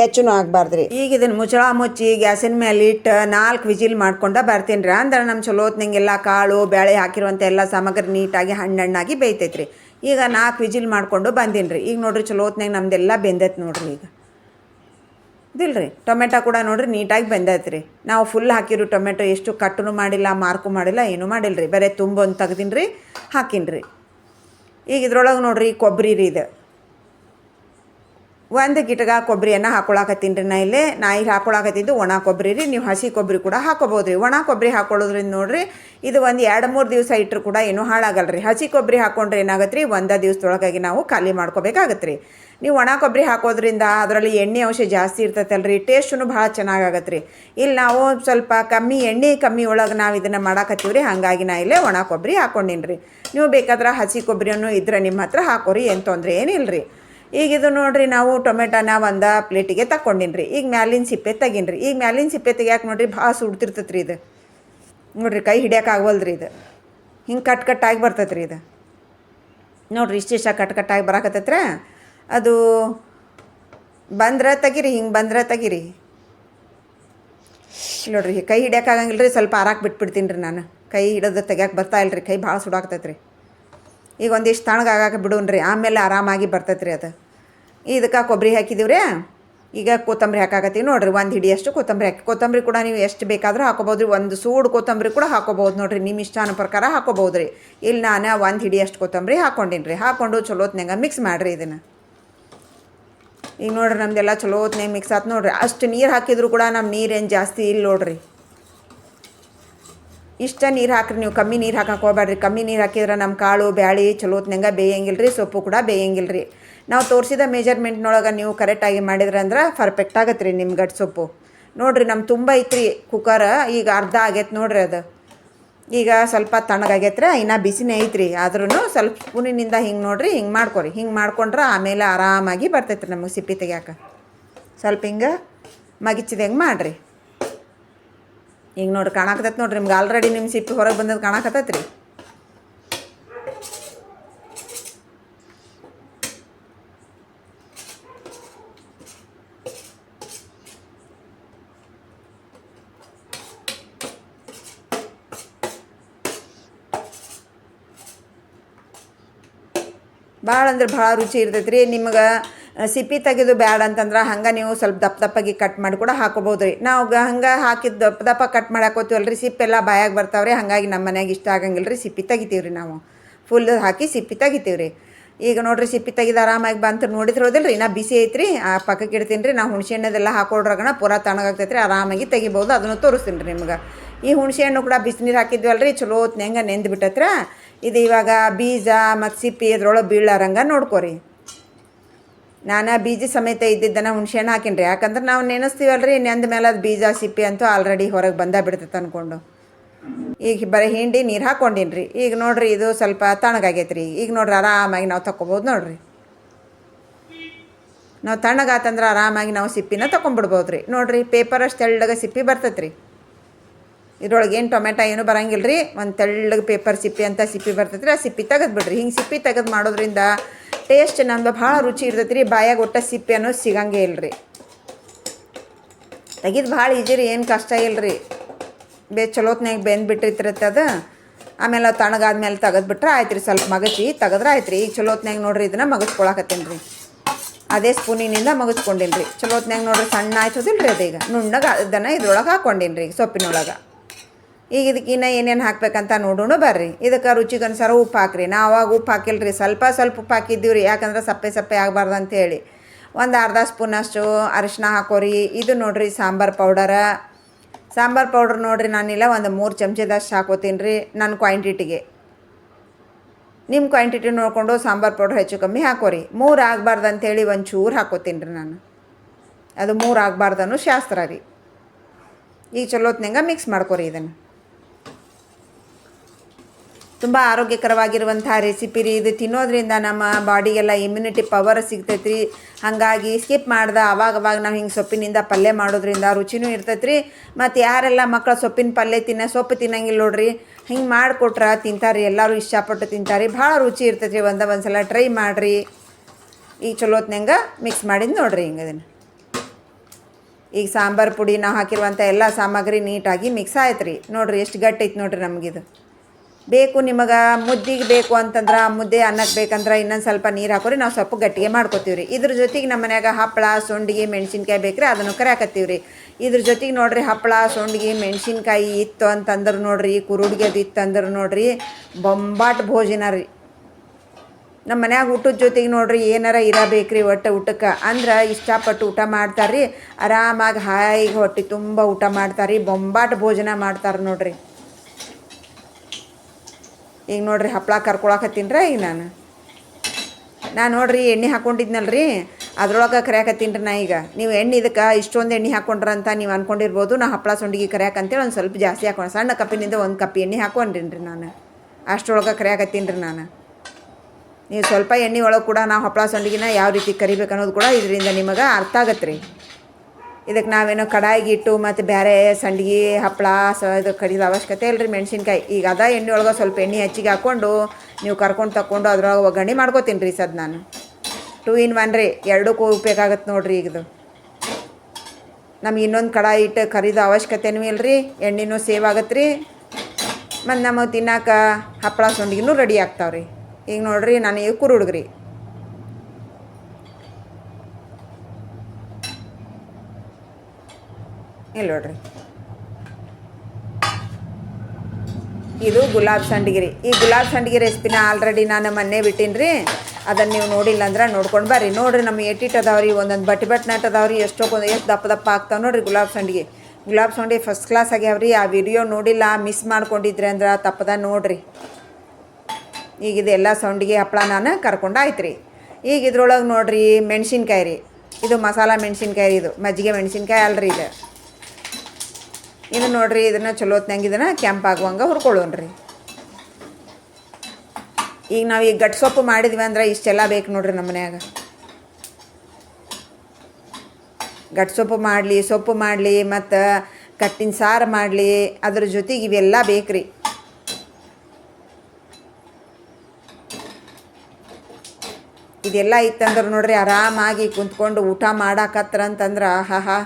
ಹೆಚ್ಚೂ ಆಗಬಾರ್ದು ರೀ ಈಗ ಇದನ್ನು ಮುಚ್ಚಳ ಮುಚ್ಚಿ ಗ್ಯಾಸಿನ ಮೇಲೆ ಇಟ್ಟು ನಾಲ್ಕು ವಿಜಿಲ್ ಮಾಡ್ಕೊಂಡು ಬರ್ತೀನಿ ರೀ ಅಂದ್ರೆ ನಮ್ಮ ಚಲೋತ್ನಂಗೆಲ್ಲ ಕಾಳು ಬೇಳೆ ಹಾಕಿರುವಂಥ ಎಲ್ಲ ಸಾಮಗ್ರಿ ನೀಟಾಗಿ ಹಣ್ಣಣ್ಣಾಗಿ ಬೇಯ್ತೈತೆ ರೀ ಈಗ ನಾಲ್ಕು ವಿಜಿಲ್ ಮಾಡಿಕೊಂಡು ಬಂದೀನಿ ರೀ ಈಗ ನೋಡ್ರಿ ಚಲೋತ್ನಾಗ ನಮ್ದೆಲ್ಲ ಬೆಂದೈತೆ ನೋಡ್ರಿ ಈಗ. ಇದಿಲ್ರಿ ಟೊಮೆಟೊ ಕೂಡ ನೋಡಿರಿ ನೀಟಾಗಿ ಬೆಂದೈತೆ ರೀ ನಾವು ಫುಲ್ ಹಾಕಿರು ಟೊಮೆಟೊ ಎಷ್ಟು ಕಟ್ಟು ಮಾಡಿಲ್ಲ, ಮಾರ್ಕು ಮಾಡಿಲ್ಲ, ಏನೂ ಮಾಡಿಲ್ಲ ರೀ ಬರೀ ತುಂಬ ಒಂದು ತೆಗ್ದೀನಿ ರೀ ಹಾಕೀನಿ ರೀ ಈಗ ಇದ್ರೊಳಗೆ ನೋಡಿರಿ ಕೊಬ್ಬರಿ ರೀ ಇದು. ಒಂದು ಗಿಟಗ ಕೊಬ್ಬರಿಯನ್ನು ಹಾಕೊಳಕತ್ತೀನಿ ರೀ ನಾ ಇಲ್ಲಿ. ನಾ ಇಲ್ಲಿ ಹಾಕೊಳಕತ್ತಿದ್ದು ಒಣ ಕೊಬ್ಬರಿ ರೀ, ನೀವು ಹಸಿ ಕೊಬ್ಬರಿ ಕೂಡ ಹಾಕೋಬೋದು ರೀ ಒಣ ಕೊಬ್ಬರಿ ಹಾಕೊಳ್ಳೋದ್ರಿಂದ ನೋಡಿರಿ, ಇದು ಒಂದು ಎರಡು ಮೂರು ದಿವಸ ಇಟ್ಟರು ಕೂಡ ಏನೂ ಹಾಳಾಗಲ್ಲ ರೀ ಹಸಿ ಕೊಬ್ಬರಿ ಹಾಕೊಂಡ್ರೆ ಏನಾಗತ್ತೆ ರೀ ಒಂದೇ ದಿವಸದೊಳಗಾಗಿ ನಾವು ಖಾಲಿ ಮಾಡ್ಕೋಬೇಕಾಗತ್ತೆ ರೀ ನೀವು ಒಣ ಕೊಬ್ಬರಿ ಹಾಕೋದ್ರಿಂದ ಅದರಲ್ಲಿ ಎಣ್ಣೆ ಅಂಶ ಜಾಸ್ತಿ ಇರ್ತೈತಲ್ಲ ರೀ ಟೇಸ್ಟೂ ಭಾಳ ಚೆನ್ನಾಗಾಗತ್ತೆ ರೀ ಇಲ್ಲಿ ನಾವು ಸ್ವಲ್ಪ ಕಮ್ಮಿ ಎಣ್ಣೆ, ಕಮ್ಮಿ ಒಳಗೆ ನಾವು ಇದನ್ನು ಮಾಡಾಕತ್ತೀವಿ ರೀ ಹಾಗಾಗಿ ನಾ ಇಲ್ಲೇ ಒಣ ಕೊಬ್ಬರಿ ಹಾಕೊಂಡಿನಿ ನೀವು ಬೇಕಾದ್ರೆ ಹಸಿ ಕೊಬ್ಬರಿಯನ್ನು ಇದ್ರೆ ನಿಮ್ಮ ಹತ್ರ ಹಾಕೋರಿ, ಏನು ತೊಂದರೆ ಏನಿಲ್ಲ ರೀ ಈಗ ಇದು ನೋಡ್ರಿ ನಾವು ಟೊಮೆಟೊನ ಒಂದು ಪ್ಲೇಟಿಗೆ ತಗೊಂಡಿನಿ ರೀ ಈಗ ಮ್ಯಾಲಿನ ಸಿಪ್ಪೆ ತೆಗೀನಿ ಈಗ ಮ್ಯಾಲಿನ ಸಿಪ್ಪೆ ತೆಗಿಯಾಕೆ ನೋಡಿರಿ ಭಾಳ ಸುಡ್ತಿರ್ತೈತೆ ರೀ ಇದು. ನೋಡಿರಿ ಕೈ ಹಿಡಿಯೋಕೆ ಆಗವಲ್ದು ರೀ ಇದು. ಹಿಂಗೆ ಕಟ್ ಕಟ್ಟಾಗಿ ಬರ್ತೈತೆ ರೀ ಇದು. ನೋಡ್ರಿ ಇಷ್ಟಿಷ್ಟ ಕಟ್ ಕಟ್ಟಾಗಿ ಬರಾಕತ್ತೈತ್ರ? ಅದು ಬಂದ್ರೆ ತೆಗಿರಿ, ಹಿಂಗೆ ಬಂದ್ರೆ ತೆಗಿರಿ. ನೋಡ್ರಿ ಕೈ ಹಿಡಿಯೋಕ್ಕಾಗಂಗಿಲ್ಲ ರೀ, ಸ್ವಲ್ಪ ಆರಾಕ್ ಬಿಟ್ಬಿಡ್ತೀನಿ ರೀ ನಾನು. ಕೈ ಹಿಡೋದು ತೆಗಿಯೋಕೆ ಬರ್ತಾ ಇಲ್ಲ ರೀ ಕೈ ಭಾಳ ಸುಡಾಕ್ತೈತೆ ರೀ ಈಗ ಒಂದಿಷ್ಟು ತಣ್ಣಗೆ ಆಗಾಕ ಬಿಡೋಣ ರೀ, ಆಮೇಲೆ ಆರಾಮಾಗಿ ಬರ್ತೈತೆ ರೀ ಅದು. ಇದಕ್ಕೆ ಕೊಬ್ಬರಿ ಹಾಕಿದೀವಿ ರೀ. ಈಗ ಕೊತ್ತಂಬರಿ ಹಾಕಾಕತ್ತೀವಿ ನೋಡ್ರಿ, ಒಂದು ಹಿಡಿಯಷ್ಟು ಕೊತ್ತಂಬರಿ ಹಾಕಿ, ಕೊತ್ತಂಬರಿ ಕೂಡ ನೀವು ಎಷ್ಟು ಬೇಕಾದರೂ ಹಾಕೋಬೋದು ರೀ, ಒಂದು ಸೂಡು ಕೊತ್ತಂಬರಿ ಕೂಡ ಹಾಕೋಬೋದು ನೋಡ್ರಿ ನಿಮ್ಮ ಇಷ್ಟಾನ ಪ್ರಕಾರ ಹಾಕೋಬೋದು ರೀ. ಇಲ್ಲಿ ನಾನು ಒಂದು ಹಿಡಿಯಷ್ಟು ಕೊತ್ತಂಬರಿ ಹಾಕ್ಕೊಂಡಿನಿ ರೀ ಹಾಕ್ಕೊಂಡು ಚಲೋತ್ನಾಗ ಮಿಕ್ಸ್ ಮಾಡಿರಿ ಇದನ್ನು. ಈಗ ನೋಡ್ರಿ ನಮ್ದೆಲ್ಲ ಚಲೋ ಹೊತ್ನಾಗ ಮಿಕ್ಸ್ ಆತು ನೋಡ್ರಿ. ಅಷ್ಟು ನೀರು ಹಾಕಿದ್ರು ಕೂಡ ನಮ್ಮ ನೀರೇನು ಜಾಸ್ತಿ ಇಲ್ಲ ನೋಡ್ರಿ. ಇಷ್ಟ ನೀರು ಹಾಕ್ರಿ, ನೀವು ಕಮ್ಮಿ ನೀರು ಹಾಕಕ್ಕೆ ಹೋಗ್ಬೇಡ್ರಿ ಕಮ್ಮಿ ನೀರು ಹಾಕಿದ್ರೆ ನಮ್ಮ ಕಾಳು, ಬ್ಯಾಳಿ ಚಲೋ ಹೊತ್ನಾಗ ಬೇಯಂಗಿಲ್ಲ ರೀ ಸೊಪ್ಪು ಕೂಡ ಬೇಯಂಗಿಲ್ಲ ರೀ ನಾವು ತೋರಿಸಿದ ಮೆಜರ್ಮೆಂಟ್ನೊಳಗೆ ನೀವು ಕರೆಕ್ಟಾಗಿ ಮಾಡಿದ್ರೆ ಅಂದ್ರೆ ಪರ್ಫೆಕ್ಟ್ ಆಗತ್ತೆ ರೀ ನಿಮ್ಮ ಗಟ್ಟು ಸೊಪ್ಪು. ನೋಡ್ರಿ ನಮ್ಮ ತುಂಬ ಐತ್ರಿ ಕುಕ್ಕರ್ ಈಗ ಅರ್ಧ ಆಗೈತೆ ನೋಡ್ರಿ ಅದು. ಈಗ ಸ್ವಲ್ಪ ತಣ್ಣಗಾಗೈತ್ರಿ ಇನ್ನು ಬಿಸಿನೇ ಐತ್ರಿ ಆದ್ರೂ ಸ್ವಲ್ಪ ಸ್ಪೂನಿನಿಂದ ಹಿಂಗೆ ನೋಡ್ರಿ, ಹಿಂಗೆ ಮಾಡ್ಕೊರಿ. ಹಿಂಗೆ ಮಾಡ್ಕೊಂಡ್ರೆ ಆಮೇಲೆ ಆರಾಮಾಗಿ ಬರ್ತೈತ್ರಿ ನಮಗೆ ಸಿಪ್ಪಿ ತೆಗಿಯಾಕ. ಸ್ವಲ್ಪ ಹಿಂಗೆ ಮಗಿಚಿದಂಗೆ ಮಾಡಿರಿ. ಹಿಂಗೆ ನೋಡ್ರಿ, ಕಾಣಕತ್ತೈತೆ ನೋಡ್ರಿ, ನಿಮ್ಗೆ ಆಲ್ರೆಡಿ ನಿಮ್ಮ ಸಿಪ್ಪಿ ಹೊರಗೆ ಬಂದದ್ದು ಕಾಣಕತ್ತೈತೆ ಭಾಳ ಅಂದ್ರೆ ಭಾಳ ರುಚಿ ಇರ್ತೈತೆ ರೀ ನಿಮ್ಗೆ ಸಿಪ್ಪಿ ತೆಗೆದು ಬ್ಯಾಡ ಅಂತಂದ್ರೆ ಹಂಗೆ ನೀವು ಸ್ವಲ್ಪ ದಪ್ಪ ದಪ್ಪಗೆ ಕಟ್ ಮಾಡಿ ಕೂಡ ಹಾಕೋಬೋದು ರೀ ನಾವು ಹಂಗೆ ಹಾಕಿದ ದಪ್ಪ ದಪ್ಪ ಕಟ್ ಮಾಡಿ ಹಾಕೋತೀವಲ್ಲ ರೀ ಸಿಪ್ಪೆಲ್ಲ ಬಾಯಾಗ ಬರ್ತಾವ್ರಿ. ಹಾಗಾಗಿ ನಮ್ಮ ಮನ್ಯಾಗ ಇಷ್ಟ ಆಗಂಗಿಲ್ಲ ರೀ ಸಿಪ್ಪಿ ತೆಗಿತೀವಿ ರೀ ನಾವು. ಫುಲ್ ಹಾಕಿ ಸಿಪ್ಪಿ ತೆಗಿತೀವಿ ರೀ ಈಗ ನೋಡ್ರಿ ಸಿಪ್ಪಿ ತೆಗೆದು ಆರಾಮಾಗಿ ಬಂತು ನೋಡಿದ್ರೋದಿಲ್ಲ ರೀ ನಾ ಬಿಸಿ ಐತ್ರಿ. ಆ ಪಕ್ಕಕ್ಕೆ ಇಡ್ತೀನಿ ರೀ ನಾವು ಹುಣಸೆ ಹಣ್ಣದೆಲ್ಲ ಹಾಕೊಡ್ರಾಗಣ ಪೂರ ತಣ್ಣಗಾಗ್ತೈತೆ ರೀ ಆರಾಮಾಗಿ ತೆಗಿಬೋದು ಅದನ್ನು ತೋರಿಸ್ತೀನಿ ರೀ ನಿಮ್ಗೆ. ಈ ಹುಣಸೆ ಹಣ್ಣು ಕೂಡ ಬಿಸಿನೀರು ಹಾಕಿದ್ವಲ್ಲ ರೀ ಚಲೋ ಹೆಂಗೆ ನೆಂದು ಬಿಟ್ಟತ್ರ? ಇದು ಇವಾಗ ಬೀಜ ಮತ್ತು ಸಿಪ್ಪಿ ಇದ್ರೊಳಗೆ ಬೀಳಾರಂಗ ನೋಡ್ಕೊರಿ. ನಾನು ಬೀಜ ಸಮೇತ ಇದ್ದಿದ್ದನ್ನು ಹುಣಸೆ ಹಣ್ಣು ಹಾಕೀನಿ ರೀ ಯಾಕಂದ್ರೆ ನಾವು ನೆನೆಸ್ತೀವಲ್ಲ ರೀ ನೆಂದ ಮೇಲೆ ಅದು ಬೀಜ ಸಿಪ್ಪಿ ಅಂತೂ ಆಲ್ರೆಡಿ ಹೊರಗೆ ಬಂದ ಬಿಡ್ತೈತೆ ಅಂದ್ಕೊಂಡು ಈಗ ಬರೀ ಹಿಂಡಿ ನೀರು ಹಾಕ್ಕೊಂಡಿನ್ರಿ ಈಗ ನೋಡ್ರಿ ಇದು ಸ್ವಲ್ಪ ತಣ್ಣಗಾಗೈತೆ ರೀ ಈಗ ನೋಡ್ರಿ ಆರಾಮಾಗಿ ನಾವು ತಗೊಬೋದು ನೋಡ್ರಿ. ನಾವು ತಣ್ಣಗಾತಂದ್ರೆ ಆರಾಮಾಗಿ ನಾವು ಸಿಪ್ಪಿನ ತೊಗೊಂಬಿಡ್ಬೋದು ರೀ ನೋಡ್ರಿ ಪೇಪರ್ ಅಷ್ಟು ತೆಳ್ಳಗೆ ಸಿಪ್ಪಿ ರೀ ಇದ್ರೊಳಗೆ ಏನು ಟೊಮೆಟೊ ಏನು ಬರಂಗಿಲ್ಲ ರೀ ಒಂದು ತೆಳ್ಳಗೆ ಪೇಪರ್ ಸಿಪ್ಪಿ ಅಂತ ಸಿಪ್ಪಿ ಬರ್ತೈತೆ ಆ ಸಿಪ್ಪಿ ತೆಗೆದು ಬಿಡ್ರಿ ಹಿಂಗೆ ಸಿಪ್ಪಿ ತೆಗೆದು ಮಾಡೋದ್ರಿಂದ ಟೇಸ್ಟ್ ನಮ್ದು ಭಾಳ ರುಚಿ ಇರ್ತೈತೆ ರೀ ಬಾಯಾಗ ಒಟ್ಟ ಸಿಪ್ಪಿ ಅನ್ನೋದು ಸಿಗಂಗೇ ಇಲ್ಲ ರೀ ತೆಗಿದು ಭಾಳ ಈಜಿ ರೀ, ಏನು ಕಷ್ಟ ಇಲ್ಲ ರೀ ಬೇ ಚಲೋತ್ನಾಗ ಬೆಂದು ಅದು. ಆಮೇಲೆ ಅದು ತಣ್ಣಗಾದ್ಮೇಲೆ ತೆಗೆದ್ಬಿಟ್ರೆ ಆಯ್ತು ರೀ ಸ್ವಲ್ಪ ಮಗಚಿ. ತೆಗೆದ್ರೆ ಆಯ್ತು ರೀ ಈಗ ಚಲೋತ್ನಾಗ ನೋಡ್ರಿ ಇದನ್ನು ಮಗಸ್ಕೊಳಕತ್ತೀನಿ ರೀ. ಅದೇ ಸ್ಪೂನಿನಿಂದ ಮಗಚ್ಕೊಂಡಿನಿ ರೀ ಚಲೋತ್ನಾಗ ನೋಡ್ರಿ ಸಣ್ಣ ಆಯ್ತದಿಲ್ಲ ರೀ ಅದೀಗ. ನುಣ್ಣಗೆ ಅದನ್ನು ಇದ್ರೊಳಗೆ ಹಾಕ್ಕೊಂಡಿನಿ ರೀ ಸೊಪ್ಪಿನೊಳಗೆ. ಈಗ ಇದಕ್ಕೆ ಇನ್ನೂ ಏನೇನು ಹಾಕ್ಬೇಕಂತ ನೋಡೋಣ ಬರ್ರಿ. ಇದಕ್ಕೆ ರುಚಿಗೆ ಅನುಸಾರ ಉಪ್ಪು ಹಾಕ್ರಿ. ನಾವು ಆವಾಗ ಉಪ್ಪು ಹಾಕಿಲ್ಲ ರೀ ಸ್ವಲ್ಪ ಸ್ವಲ್ಪ ಉಪ್ಪು ಹಾಕಿದ್ದೀವಿ ಯಾಕಂದ್ರೆ ಸಪ್ಪೆ ಸಪ್ಪೆ ಆಗಬಾರ್ದು ಅಂತೇಳಿ ಒಂದು ಅರ್ಧ ಸ್ಪೂನಷ್ಟು ಅರಿಶಿನ ಹಾಕೋರಿ. ಇದು ನೋಡಿರಿ ಸಾಂಬಾರು ಪೌಡರ. ಸಾಂಬಾರು ಪೌಡ್ರ್ ನೋಡಿರಿ ನಾನಿಲ್ಲ. ಒಂದು ಮೂರು ಚಮಚದಷ್ಟು ಹಾಕೋತೀನಿ ರೀ ನನ್ನ ಕ್ವಾಂಟಿಟಿಗೆ. ನಿಮ್ಮ ಕ್ವಾಂಟಿಟಿ ನೋಡಿಕೊಂಡು ಸಾಂಬಾರು ಪೌಡ್ರ್ ಹೆಚ್ಚು ಕಮ್ಮಿ ಹಾಕೋರಿ. ಮೂರು ಆಗಬಾರ್ದು ಅಂಥೇಳಿ ಒಂದು ಚೂರು ಹಾಕೋತೀನಿ ರೀ ನಾನು. ಅದು ಮೂರು ಆಗಬಾರ್ದು ಅನ್ನೋ ಶಾಸ್ತ್ರ ರೀ. ಈಗ ಚಲೋತ್ನಂಗೆ ಮಿಕ್ಸ್ ಮಾಡ್ಕೊರಿ ಇದನ್ನು. ತುಂಬ ಆರೋಗ್ಯಕರವಾಗಿರುವಂಥ ರೆಸಿಪಿ ರೀ. ಇದು ತಿನ್ನೋದ್ರಿಂದ ನಮ್ಮ ಬಾಡಿಗೆಲ್ಲ ಇಮ್ಯುನಿಟಿ ಪವರ್ ಸಿಗ್ತೈತೆ ರೀ ಹಾಗಾಗಿ ಸ್ಕಿಪ್ ಮಾಡ್ದೆ ಅವಾಗವಾಗ ಅವಾಗ ನಾವು ಹಿಂಗೆ ಸೊಪ್ಪಿನಿಂದ ಪಲ್ಯ ಮಾಡೋದ್ರಿಂದ ರುಚಿನೂ ಇರ್ತೈತೆ ರೀ ಮತ್ತು ಯಾರೆಲ್ಲ ಮಕ್ಕಳು ಸೊಪ್ಪಿನ ಪಲ್ಯ ತಿನ್ನ, ಸೊಪ್ಪು ತಿನ್ನಂಗಿಲ್ಲ ನೋಡ್ರಿ, ಹಿಂಗೆ ಮಾಡಿಕೊಟ್ರೆ ತಿಂತಾರೆ ಎಲ್ಲರೂ ಇಷ್ಟಪಟ್ಟು ತಿಂತಾರೆ ಭಾಳ ರುಚಿ ಇರ್ತೈತೆ ರೀ ಒಂದ ಒಂದು ಟ್ರೈ ಮಾಡಿರಿ. ಈಗ ಚಲೋತ್ನಂಗೆ ಮಿಕ್ಸ್ ಮಾಡಿದ್ದು ನೋಡ್ರಿ ಹಿಂಗೆ ಅದನ್ನು. ಈಗ ಸಾಂಬಾರು ಪುಡಿ ನಾವು ಹಾಕಿರುವಂಥ ಎಲ್ಲ ಸಾಮಗ್ರಿ ನೀಟಾಗಿ ಮಿಕ್ಸ್ ಆಯ್ತು ರೀ ನೋಡ್ರಿ ಎಷ್ಟು ಗಟ್ಟಿ ಐತೆ ನೋಡ್ರಿ ನಮಗಿದು. ಬೇಕು ನಿಮಗೆ, ಮುದ್ದಿಗೆ ಬೇಕು ಅಂತಂದ್ರೆ ಮುದ್ದೆ ಅನ್ನಕ್ಕೆ ಬೇಕಂದ್ರೆ ಇನ್ನೊಂದು ಸ್ವಲ್ಪ ನೀರು ಹಾಕೋರಿ, ನಾವು ಸ್ವಲ್ಪ ಗಟ್ಟಿಗೆ ಮಾಡ್ಕೋತೀವಿ ರೀ ಇದ್ರ ಜೊತೆಗೆ ನಮ್ಮ ಮನ್ಯಾಗ ಹಪ್ಪಳ ಸೊಂಡಿಗೆ, ಮೆಣಸಿನ್ಕಾಯಿ ಬೇಕ್ರಿ, ಅದನ್ನು ಕರ್ಯಾಕತ್ತೀವಿ ರೀ ಇದ್ರ ಜೊತೆಗೆ ನೋಡ್ರಿ ಹಪ್ಪಳ ಸೊಂಡಿಗೆ, ಮೆಣಸಿನ್ಕಾಯಿ ಇತ್ತು ಅಂತಂದ್ರೆ ನೋಡ್ರಿ ಕುರುಡಿಗೆ ಅದು ಇತ್ತು ಅಂದ್ರೆ ನೋಡ್ರಿ, ಬೊಂಬಾಟ್ ಭೋಜನ ರೀ. ನಮ್ಮ ಮನ್ಯಾಗ ಊಟದ ಜೊತೆಗೆ ನೋಡ್ರಿ ಏನಾರ ಇರಬೇಕ್ರಿ ಒಟ್ಟು ಊಟಕ್ಕೆ, ಅಂದ್ರೆ ಇಷ್ಟಪಟ್ಟು ಊಟ ಮಾಡ್ತಾರೆ ರೀ ಆರಾಮಾಗಿ ಹಾಯಿಗೆ ಹೊಟ್ಟೆ ತುಂಬ ಊಟ ಮಾಡ್ತಾರೆ ರೀ ಬೊಂಬಾಟ್ ಭೋಜನ ಮಾಡ್ತಾರೆ ನೋಡ್ರಿ. ಈಗ ನೋಡ್ರಿ ಹಪ್ಪಳ ಕರ್ಕೊಳಕತ್ತೀನಿ ರೀ ಈಗ ನಾನು. ನಾನು ನೋಡ್ರಿ ಎಣ್ಣೆ ಹಾಕ್ಕೊಂಡಿದ್ನಲ್ಲ ರೀ ಅದ್ರೊಳಗೆ ಕರಿಯಾಕತ್ತೀನಿ ನಾ ಈಗ. ನೀವು ಎಣ್ಣೆ ಇದಕ್ಕೆ ಇಷ್ಟೊಂದು ಎಣ್ಣೆ ಹಾಕ್ಕೊಂಡ್ರಂತ ನೀವು ಅಂದ್ಕೊಂಡಿರ್ಬೋದು ನಾ ಹಪ್ಪಳ ಸೊಂಡಿಗೆ ಕರೆಯಾಕಂತೇಳಿ ಒಂದು ಸ್ವಲ್ಪ ಜಾಸ್ತಿ ಹಾಕೊಂಡು ಸಣ್ಣ ಕಪ್ಪಿನಿಂದ ಒಂದು ಕಪ್ಪಿ ಎಣ್ಣೆ ಹಾಕ್ಕೊಂಡ್ರಿ ನಾನು. ಅಷ್ಟರೊಳಗೆ ಕರಿಯಾಕತ್ತೀನಿ ರೀ ನಾನು. ನೀವು ಸ್ವಲ್ಪ ಎಣ್ಣೆ ಒಳಗೆ ಕೂಡ ನಾವು ಹಪ್ಪಳ ಸಂಡಿಗೆನ ಯಾವ ರೀತಿ ಕರಿಬೇಕು ಅನ್ನೋದು ಕೂಡ ಇದರಿಂದ ನಿಮಗೆ ಅರ್ಥ ಆಗತ್ತೆ ರೀ ಇದಕ್ಕೆ ನಾವೇನೋ ಕಡಾಯಿಗೆ ಇಟ್ಟು ಮತ್ತು ಬೇರೆ ಸಂಡಿಗೆ ಹಪ್ಪಳ ಸ ಇದು ಕಡಿದ ಅವಶ್ಯಕತೆ ಇಲ್ಲ ರೀ ಮೆಣಸಿನ್ಕಾಯಿ. ಈಗ ಅದ ಎಣ್ಣೆ ಒಳಗೆ ಸ್ವಲ್ಪ ಎಣ್ಣೆ ಹೆಚ್ಚಿಗೆ ಹಾಕ್ಕೊಂಡು ನೀವು ಕರ್ಕೊಂಡು ತಗೊಂಡು ಅದ್ರೊಳಗೆ ಒಗ್ಗರಣೆ ಮಾಡ್ಕೋತೀನಿ ರೀ ಸದ್ ನಾನು. ಟೂ ಇನ್ ಒನ್ ರೀ, ಎರಡಕ್ಕೂ ಉಪಯೋಗ ನೋಡ್ರಿ ಈಗದು. ನಮ್ಗೆ ಇನ್ನೊಂದು ಕಡಾಯಿ ಇಟ್ಟು ಕರಿದ ಅವಶ್ಯಕತೆನೂ ಇಲ್ಲ ರೀ ಎಣ್ಣೆನೂ ಸೇವ್ ಆಗತ್ತೆ ರೀ ಮತ್ತು ನಮಗೆ ತಿನ್ನಾಕ ಹಪ್ಪಳ ಸಂಡಿಗೆನೂ ರೆಡಿ ಆಗ್ತಾವೆ ರೀ ಈಗ ನೋಡಿರಿ, ನಾನು ಈಗ ಕುರುಡ್ಗ್ರಿ. ಇಲ್ಲಿ ನೋಡ್ರಿ. ಇದು ಗುಲಾಬ್ ಸಂಡಿಗಿರಿ. ಈ ಗುಲಾಬ್ ಸಂಡಿಗೆ ರೆಸಿಪಿನ ಆಲ್ರೆಡಿ ನಾನು ಮೊನ್ನೆ ಬಿಟ್ಟೀನಿ ರೀ ಅದನ್ನು ನೀವು ನೋಡಿಲ್ಲ ಅಂದ್ರೆ ನೋಡ್ಕೊಂಡು ಬರ್ರಿ. ನೋಡ್ರಿ ನಮ್ಮ ಎಟ್ಟಿಟ್ ಅದಾವ್ರಿ, ಒಂದೊಂದು ಬಟ್ಟೆ ಬಟ್ ನಟ್ ಅದಾವ್ರಿ ಎಷ್ಟೊಂದು ಎಷ್ಟು ದಪ್ಪ ದಪ್ಪ ಆಗ್ತಾವೆ ನೋಡ್ರಿ ಗುಲಾಬ್ ಸಂಡಿಗೆ. ಗುಲಾಬ್ ಸಂಡಿಗೆ ಫಸ್ಟ್ ಕ್ಲಾಸ್ ಆಗ್ಯಾವ್ರಿ. ಆ ವಿಡಿಯೋ ನೋಡಿಲ್ಲ ಮಿಸ್ ಮಾಡ್ಕೊಂಡಿದ್ರಿ ಅಂದ್ರೆ ತಪ್ಪದ ನೋಡ್ರಿ. ಈಗ ಇದೆಲ್ಲ ಸಂಡಿಗೆ ಹಪ್ಪಳ ನಾನು ಕರ್ಕೊಂಡು ಆಯ್ತು ರೀ ಈಗ ಇದ್ರೊಳಗೆ ನೋಡ್ರಿ ಮೆಣಸಿನ್ಕಾಯಿ ರೀ. ಇದು ಮಸಾಲ ಮೆಣಸಿನ್ಕಾಯಿ ರೀ ಇದು. ಮಜ್ಜಿಗೆ ಮೆಣಸಿನ್ಕಾಯಿ ಅಲ್ರಿ ಇದು. ಇದು ನೋಡ್ರಿ, ಇದನ್ನು ಚಲೋ ಹೊತ್ನಾಗ ಇದನ್ನು ಕೆಂಪಾಗುವಂಗೆ ಹುರ್ಕೊಳ್ಳೋಣ್ರಿ. ಈಗ ನಾವು ಈಗ ಗಟ್ಟಿ ಸೊಪ್ಪು ಮಾಡಿದ್ವಿ ಅಂದ್ರೆ ಇಷ್ಟೆಲ್ಲ ಬೇಕು ನೋಡ್ರಿ ನಮ್ಮ ಮನ್ಯಾಗ. ಗಟ್ಟಿ ಸೊಪ್ಪು ಮಾಡಲಿ ಸೊಪ್ಪು ಮಾಡಲಿ, ಮತ್ತು ಕಟ್ಟಿನ ಸಾರು ಮಾಡಲಿ, ಅದ್ರ ಜೊತೆಗೆ ಇವೆಲ್ಲ ಬೇಕ್ರಿ. ಇದೆಲ್ಲ ಇತ್ತಂದ್ರೆ ನೋಡ್ರಿ ಆರಾಮಾಗಿ ಕುಂತ್ಕೊಂಡು ಊಟ ಮಾಡಾಕತ್ರ ಅಂತಂದ್ರೆ ಆಹಾ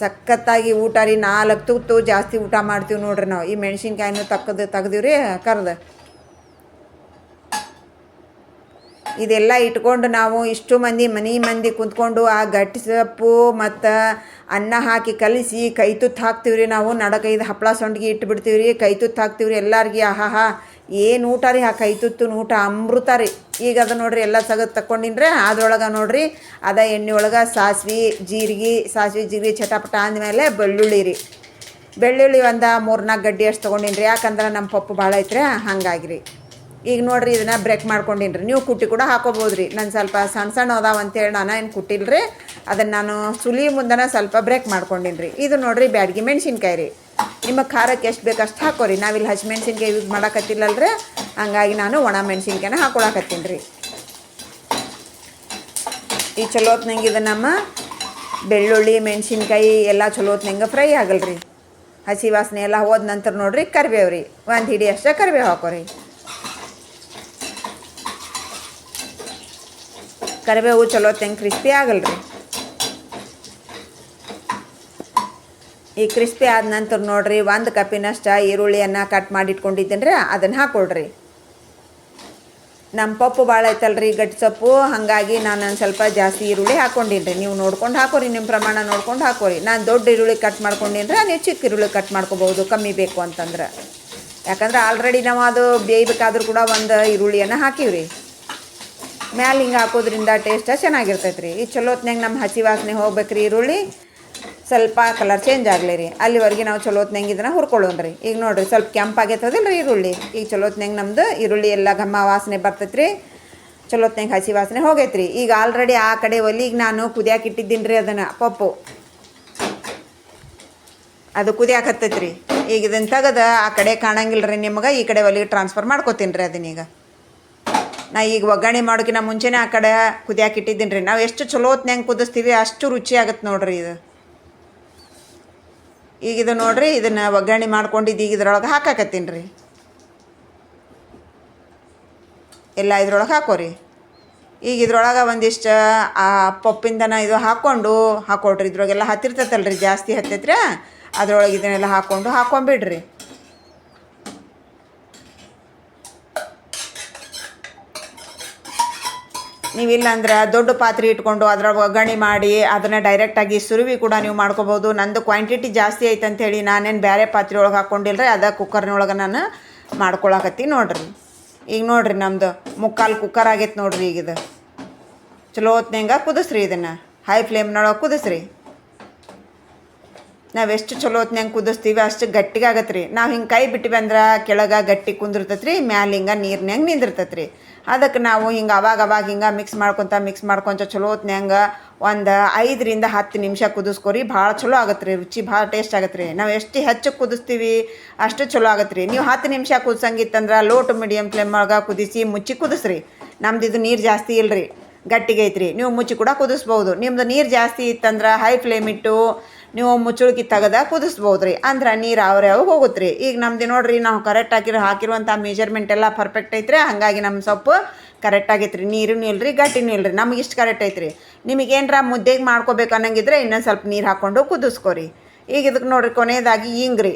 ಸಖತ್ತಾಗಿ ಊಟ ರೀ, ನಾಲ್ಕು ತುತ್ತು ಜಾಸ್ತಿ ಊಟ ಮಾಡ್ತೀವಿ ನೋಡ್ರಿ ನಾವು. ಈ ಮೆಣಸಿನ್ಕಾಯಿನೂ ತಕ್ಕದು ತೆಗ್ದೀವಿ ಕರ್ದು. ಇದೆಲ್ಲ ಇಟ್ಕೊಂಡು ನಾವು ಇಷ್ಟು ಮಂದಿ ಮನೆ ಮಂದಿ ಕುಂತ್ಕೊಂಡು ಆ ಗಟ್ಟಿ ಸೊಪ್ಪು ಮತ್ತು ಅನ್ನ ಹಾಕಿ ಕಲಿಸಿ ಕೈ ತುತ್ತು ಹಾಕ್ತೀವಿ ರೀ ನಾವು ನಡಕೈದು ಹಪ್ಪಳ ಸೊಂಡಿಗೆ ಇಟ್ಬಿಡ್ತೀವಿ ರೀ ಕೈ ತುತ್ತು ಹಾಕ್ತೀವಿ ರೀ ಎಲ್ಲರಿಗೆ. ಆಹಾಹಾ. ಏನು ಊಟ ರೀ ಆ ಕೈ ತುತ್ತು ಊಟ ಅಮೃತ ರೀ. ಈಗ ಅದು ನೋಡ್ರಿ ಎಲ್ಲ ಸಗದು ತಕ್ಕೊಂಡಿನ್ರೆ. ಅದ್ರೊಳಗೆ ನೋಡ್ರಿ ಅದ ಎಣ್ಣೆ ಒಳಗೆ ಸಾಸ್ವೆ, ಜೀರಿಗೆ ಸಾಸ್ವೆ, ಜೀರಿಗೆ ಚಟಪಟ ಅಂದಮೇಲೆ ಬೆಳ್ಳುಳ್ಳಿ ರೀ. ಬೆಳ್ಳುಳ್ಳಿ ಒಂದು ಮೂರ್ನಾಲ್ಕು ಗಡ್ಡಿ ಅಷ್ಟು ತೊಗೊಂಡಿನ್ರಿ. ಯಾಕಂದ್ರೆ ನಮ್ಮ ಪಪ್ಪು ಭಾಳ ಐತ್ರಿ. ಹಂಗಾಗಿ ರೀ ಈಗ ನೋಡ್ರಿ ಇದನ್ನ ಬ್ರೇಕ್ ಮಾಡ್ಕೊಂಡಿನ್ರಿ. ನೀವು ಕುಟ್ಟಿ ಕೂಡ ಹಾಕೋಬೋದು ನಾನು ಸ್ವಲ್ಪ ಸಣ್ಣ ಸಣ್ಣ ಅದಾವ ಅಂತೇಳಿ ನಾನು ಏನು ಕುಟ್ಟಿಲ್ರಿ? ಅದನ್ನು ನಾನು ಸುಲಿ ಮುಂದನ ಸ್ವಲ್ಪ ಬ್ರೇಕ್ ಮಾಡ್ಕೊಂಡಿನ್ರಿ. ಇದು ನೋಡ್ರಿ ಬ್ಯಾಡ್ಗಿ ಮೆಣಸಿನ್ಕಾಯಿ ರೀ. ನಿಮ್ಮ ಖಾರಕ್ಕೆ ಎಷ್ಟು ಬೇಕು ಅಷ್ಟು ಹಾಕೋರಿ. ನಾವಿಲ್ಲಿ ಹಸಿಮೆಣ್ಸಿನ್ಕಾಯಿ ಯೂಸ್ ಮಾಡಕತ್ತಿಲ್ಲಲ್ರಿ. ಹಂಗಾಗಿ ನಾನು ಒಣ ಮೆಣಸಿನ್ಕಾಯಿನ ಹಾಕೊಳಕತ್ತೀನಿ ರೀ ಈ ಚಲೋ ಇದನ್ನಮ್ಮ ಇದು ನಮ್ಮ ಬೆಳ್ಳುಳ್ಳಿ, ಮೆಣಸಿನ್ಕಾಯಿ ಎಲ್ಲ ಚಲೋತ್ನಂಗೆ ಫ್ರೈ ಆಗಲ್ರಿ. ಹಸಿ ವಾಸನೆ ಎಲ್ಲ ಹೋದ ನಂತರ ನೋಡ್ರಿ ಕರಿಬೇವು ರೀ ಒಂದು ಹಿಡಿ ಅಷ್ಟೇ ಕರಿಬೇವು ಹಾಕೋರಿ. ಕರಿಬೇವು ಚಲೋ ತೆಂಗ್ ಕ್ರಿಸ್ಪಿ ಆಗಲ್ರಿ. ಈ ಕ್ರಿಸ್ಪಿ ಆದ ನಂತರ ನೋಡ್ರಿ ಒಂದು ಕಪ್ಪಿನಷ್ಟು ಈರುಳ್ಳಿಯನ್ನು ಕಟ್ ಮಾಡಿ ಇಟ್ಕೊಂಡಿದ್ದೀನಿ ರೀ ಅದನ್ನು ಹಾಕ್ಕೊಳ್ರಿ ನಮ್ಮ ಪಪ್ಪು ಭಾಳ ಐತಲ್ರಿ ಗಟ್ಟಿ ಸೊಪ್ಪು, ಹಾಗಾಗಿ ನಾನು ಒಂದು ಸ್ವಲ್ಪ ಜಾಸ್ತಿ ಈರುಳ್ಳಿ ಹಾಕ್ಕೊಂಡಿನಿ ನೀವು ನೋಡ್ಕೊಂಡು ಹಾಕೋರಿ ನಿಮ್ಮ ಪ್ರಮಾಣ ನೋಡ್ಕೊಂಡು ಹಾಕೋರಿ. ನಾನು ದೊಡ್ಡ ಈರುಳ್ಳಿ ಕಟ್ ಮಾಡ್ಕೊಂಡಿನಿ ರೀ ನೀವು ಚಿಕ್ಕ ಈರುಳ್ಳಿ ಕಟ್ ಮಾಡ್ಕೋಬೋದು ಕಮ್ಮಿ ಬೇಕು ಅಂತಂದ್ರೆ. ಯಾಕಂದ್ರೆ ಆಲ್ರೆಡಿ ನಾವು ಅದು ಬೇಯಬೇಕಾದ್ರೂ ಕೂಡ ಒಂದು ಈರುಳ್ಳಿಯನ್ನು ಹಾಕೀವಿ ಮ್ಯಾಲೆ ಹಿಂಗೆ ಹಾಕೋದ್ರಿಂದ ಟೇಸ್ಟ ಚೆನ್ನಾಗಿರ್ತೈತೆ ರೀ ಈ ಚಲೋತ್ನಾಗ ನಮ್ಮ ಹಸಿ ವಾಸನೆ ಹೋಗ್ಬೇಕ್ರಿ ಈರುಳ್ಳಿ. ಸ್ವಲ್ಪ ಕಲರ್ ಚೇಂಜ್ ಆಗಲಿ ರೀ ಅಲ್ಲಿವರೆಗೆ ನಾವು ಚಲೋತ್ನಾಗ ಇದನ್ನು ಹುರ್ಕೊಳ್ಳೋಣ ರೀ ಈಗ ನೋಡಿರಿ ಸ್ವಲ್ಪ ಕೆಂಪಾಗೈತದಿಲ್ಲ ರೀ ಈರುಳ್ಳಿ. ಈಗ ಚಲೋತ್ನಾಗ ನಮ್ದು ಈರುಳ್ಳಿ ಎಲ್ಲ ಘಮ್ಮ ವಾಸನೆ ಬರ್ತೈತೆ ರೀ ಚಲೋತ್ನಾಗ ಹಸಿ ವಾಸನೆ ಹೋಗೈತೆ ರೀ ಈಗ ಆಲ್ರೆಡಿ ಆ ಕಡೆ ಒಲಿಗೆ ನಾನು ಕುದಿಯಾಕೆ ಇಟ್ಟಿದ್ದೀನಿ ರೀ ಅದನ್ನು, ಪಪ್ಪು. ಅದು ಕುದಿಯಾಕತ್ತೈತೆ ರೀ ಈಗ ಇದನ್ನು ತೆಗೆದು, ಆ ಕಡೆ ಕಾಣಂಗಿಲ್ಲ ರೀ ನಿಮಗೆ, ಈ ಕಡೆ ಒಲಿಗೆ ಟ್ರಾನ್ಸ್ಫರ್ ಮಾಡ್ಕೋತೀನಿ ರೀ ಅದನ್ನೀಗ. ನಾ ಈಗ ಒಗ್ಗರಣೆ ಮಾಡೋಕಿನ ಮುಂಚೆನೇ ಆ ಕಡೆ ಕುದಿಯಾಕೆ ಇಟ್ಟಿದ್ದೀನಿ ರೀ. ನಾವು ಎಷ್ಟು ಚಲೋ ಹೊತ್ನ್ಯಾಗ ಕುದಿಸ್ತೀವಿ ಅಷ್ಟು ರುಚಿ ಆಗತ್ತೆ ನೋಡ್ರಿ ಇದು. ಈಗ ಇದು ನೋಡ್ರಿ, ಇದನ್ನು ಒಗ್ಗರಣೆ ಮಾಡ್ಕೊಂಡಿದ್ದು ಈಗ ಇದ್ರೊಳಗೆ ಹಾಕಾಕತ್ತೀನಿ ರೀ. ಎಲ್ಲ ಇದ್ರೊಳಗೆ ಹಾಕೋರಿ ಈಗ ಇದ್ರೊಳಗೆ ಒಂದಿಷ್ಟು, ಆ ಪಪ್ಪಿಂದನ ಇದು ಹಾಕ್ಕೊಂಡು ಹಾಕೊಳ್ರಿ. ಇದ್ರೊಳಗೆಲ್ಲ ಹತ್ತಿರ್ತೈತಲ್ರಿ ಜಾಸ್ತಿ ಹತ್ತೈತ್ರ ಅದ್ರೊಳಗೆ ಇದನ್ನೆಲ್ಲ ಹಾಕ್ಕೊಂಡು ಹಾಕೊಂಬಿಡ್ರಿ. ನೀವಿಲ್ಲ ಅಂದರೆ ದೊಡ್ಡ ಪಾತ್ರೆ ಇಟ್ಕೊಂಡು ಅದರ ಒಗ್ಗರಣೆ ಮಾಡಿ ಅದನ್ನು ಡೈರೆಕ್ಟಾಗಿ ಸುರುವಿ ಕೂಡ ನೀವು ಮಾಡ್ಕೋಬೋದು. ನಂದು ಕ್ವಾಂಟಿಟಿ ಜಾಸ್ತಿ ಐತೆ ಅಂಥೇಳಿ ನಾನೇನು ಬೇರೆ ಪಾತ್ರೆ ಒಳಗೆ ಹಾಕ್ಕೊಂಡಿಲ್ಲ ರೀ ಅದ ಕುಕ್ಕರ್ನೊಳಗೆ ನಾನು ಮಾಡ್ಕೊಳಕತ್ತಿ ನೋಡ್ರಿ. ಈಗ ನೋಡ್ರಿ ನಮ್ಮದು ಮುಕ್ಕಾಲು ಕುಕ್ಕರ್ ಆಗೈತೆ ನೋಡ್ರಿ ಈಗ ಇದು. ಚಲೋ ಹೊತ್ನಂಗೆ ಕುದಿಸ್ರಿ ಇದನ್ನು. ಹೈ ಫ್ಲೇಮ್ನೊಳಗೆ ಕುದಿಸ್ರಿ. ನಾವು ಎಷ್ಟು ಚಲೋ ಹೊತ್ನ್ಯಾಗ ಕುದಿಸ್ತೀವಿ ಅಷ್ಟು ಗಟ್ಟಿಗೆ ಆಗತ್ತೆ ರೀ ನಾವು ಹಿಂಗೆ ಕೈ ಬಿಟ್ಟಿವಿ ಅಂದ್ರೆ ಕೆಳಗೆ ಗಟ್ಟಿ ಕುಂದಿರ್ತೈತೆ ರೀ ಮ್ಯಾಲೆ ಹಿಂಗೆ ನೀರ್ನ್ಯಾಗ ನಿಂದಿರ್ತೈತೆ ರೀ ಅದಕ್ಕೆ ನಾವು ಹಿಂಗೆ ಅವಾಗ ಅವಾಗ ಹಿಂಗೆ ಮಿಕ್ಸ್ ಮಾಡ್ಕೊತ ಮಿಕ್ಸ್ ಮಾಡ್ಕೊಂತ ಚಲೋ ಹೊತ್ನ್ಯಾಗ ಒಂದು ಐದರಿಂದ ಹತ್ತು ನಿಮಿಷ ಕುದಿಸ್ಕೊರಿ. ಭಾಳ ಚಲೋ ಆಗತ್ತೆ ರೀ ರುಚಿ ಭಾಳ ಟೇಸ್ಟ್ ಆಗತ್ತೆ ರೀ ನಾವು ಎಷ್ಟು ಹೆಚ್ಚು ಕುದಿಸ್ತೀವಿ ಅಷ್ಟು ಚಲೋ ಆಗತ್ತೆ ರೀ ನೀವು ಹತ್ತು ನಿಮಿಷ ಕುದಿಸಂಗಿತ್ತಂದ್ರೆ ಲೋ ಟು ಮೀಡಿಯಮ್ ಫ್ಲೇಮ್ ಒಳಗೆ ಕುದಿಸಿ ಮುಚ್ಚಿ ಕುದಿಸ್ರಿ. ನಮ್ದು ಇದು ನೀರು ಜಾಸ್ತಿ ಇಲ್ರಿ ಗಟ್ಟಿಗೆ ಐತ್ರಿ ನೀವು ಮುಚ್ಚಿ ಕೂಡ ಕುದಿಸ್ಬೋದು. ನಿಮ್ಮದು ನೀರು ಜಾಸ್ತಿ ಇತ್ತಂದ್ರೆ ಹೈ ಫ್ಲೇಮ್ ಇಟ್ಟು ನೀವು ಮುಚ್ಚುಳಿಕೆ ತೆಗೆದ ಕುದಿಸ್ಬೋದು ರೀ ಅಂದ್ರೆ ನೀರು ಅವ್ರ್ಯಾವ ಹೋಗುತ್ತೆ ರೀ ಈಗ ನಮ್ದು ನೋಡ್ರಿ, ನಾವು ಕರೆಕ್ಟ್ ಹಾಕಿರೋ ಹಾಕಿರುವಂಥ ಮೆಜರ್ಮೆಂಟ್ ಎಲ್ಲ ಪರ್ಫೆಕ್ಟ್ ಐತ್ರಿ. ಹಾಗಾಗಿ ನಮ್ಮ ಸೊಪ್ಪು ಕರೆಕ್ಟ್ ಆಗೈತೆ ರೀ ನೀರೂ ಇಲ್ರಿ, ಗಟ್ಟಿನೂ ಇಲ್ರಿ. ನಮ್ಗೆ ಇಷ್ಟು ಕರೆಕ್ಟ್ ಐತ್ರಿ. ನಿಮಗೆ ಏನರ ಮುದ್ದೆಗೆ ಮಾಡ್ಕೋಬೇಕು ಅನ್ನಂಗಿದ್ರೆ ಇನ್ನೊಂದು ಸ್ವಲ್ಪ ನೀರು ಹಾಕ್ಕೊಂಡು ಕುದಿಸ್ಕೊರಿ. ಈಗ ಇದಕ್ಕೆ ನೋಡ್ರಿ ಕೊನೆಯದಾಗಿ ಹಿಂಗೆ ರೀ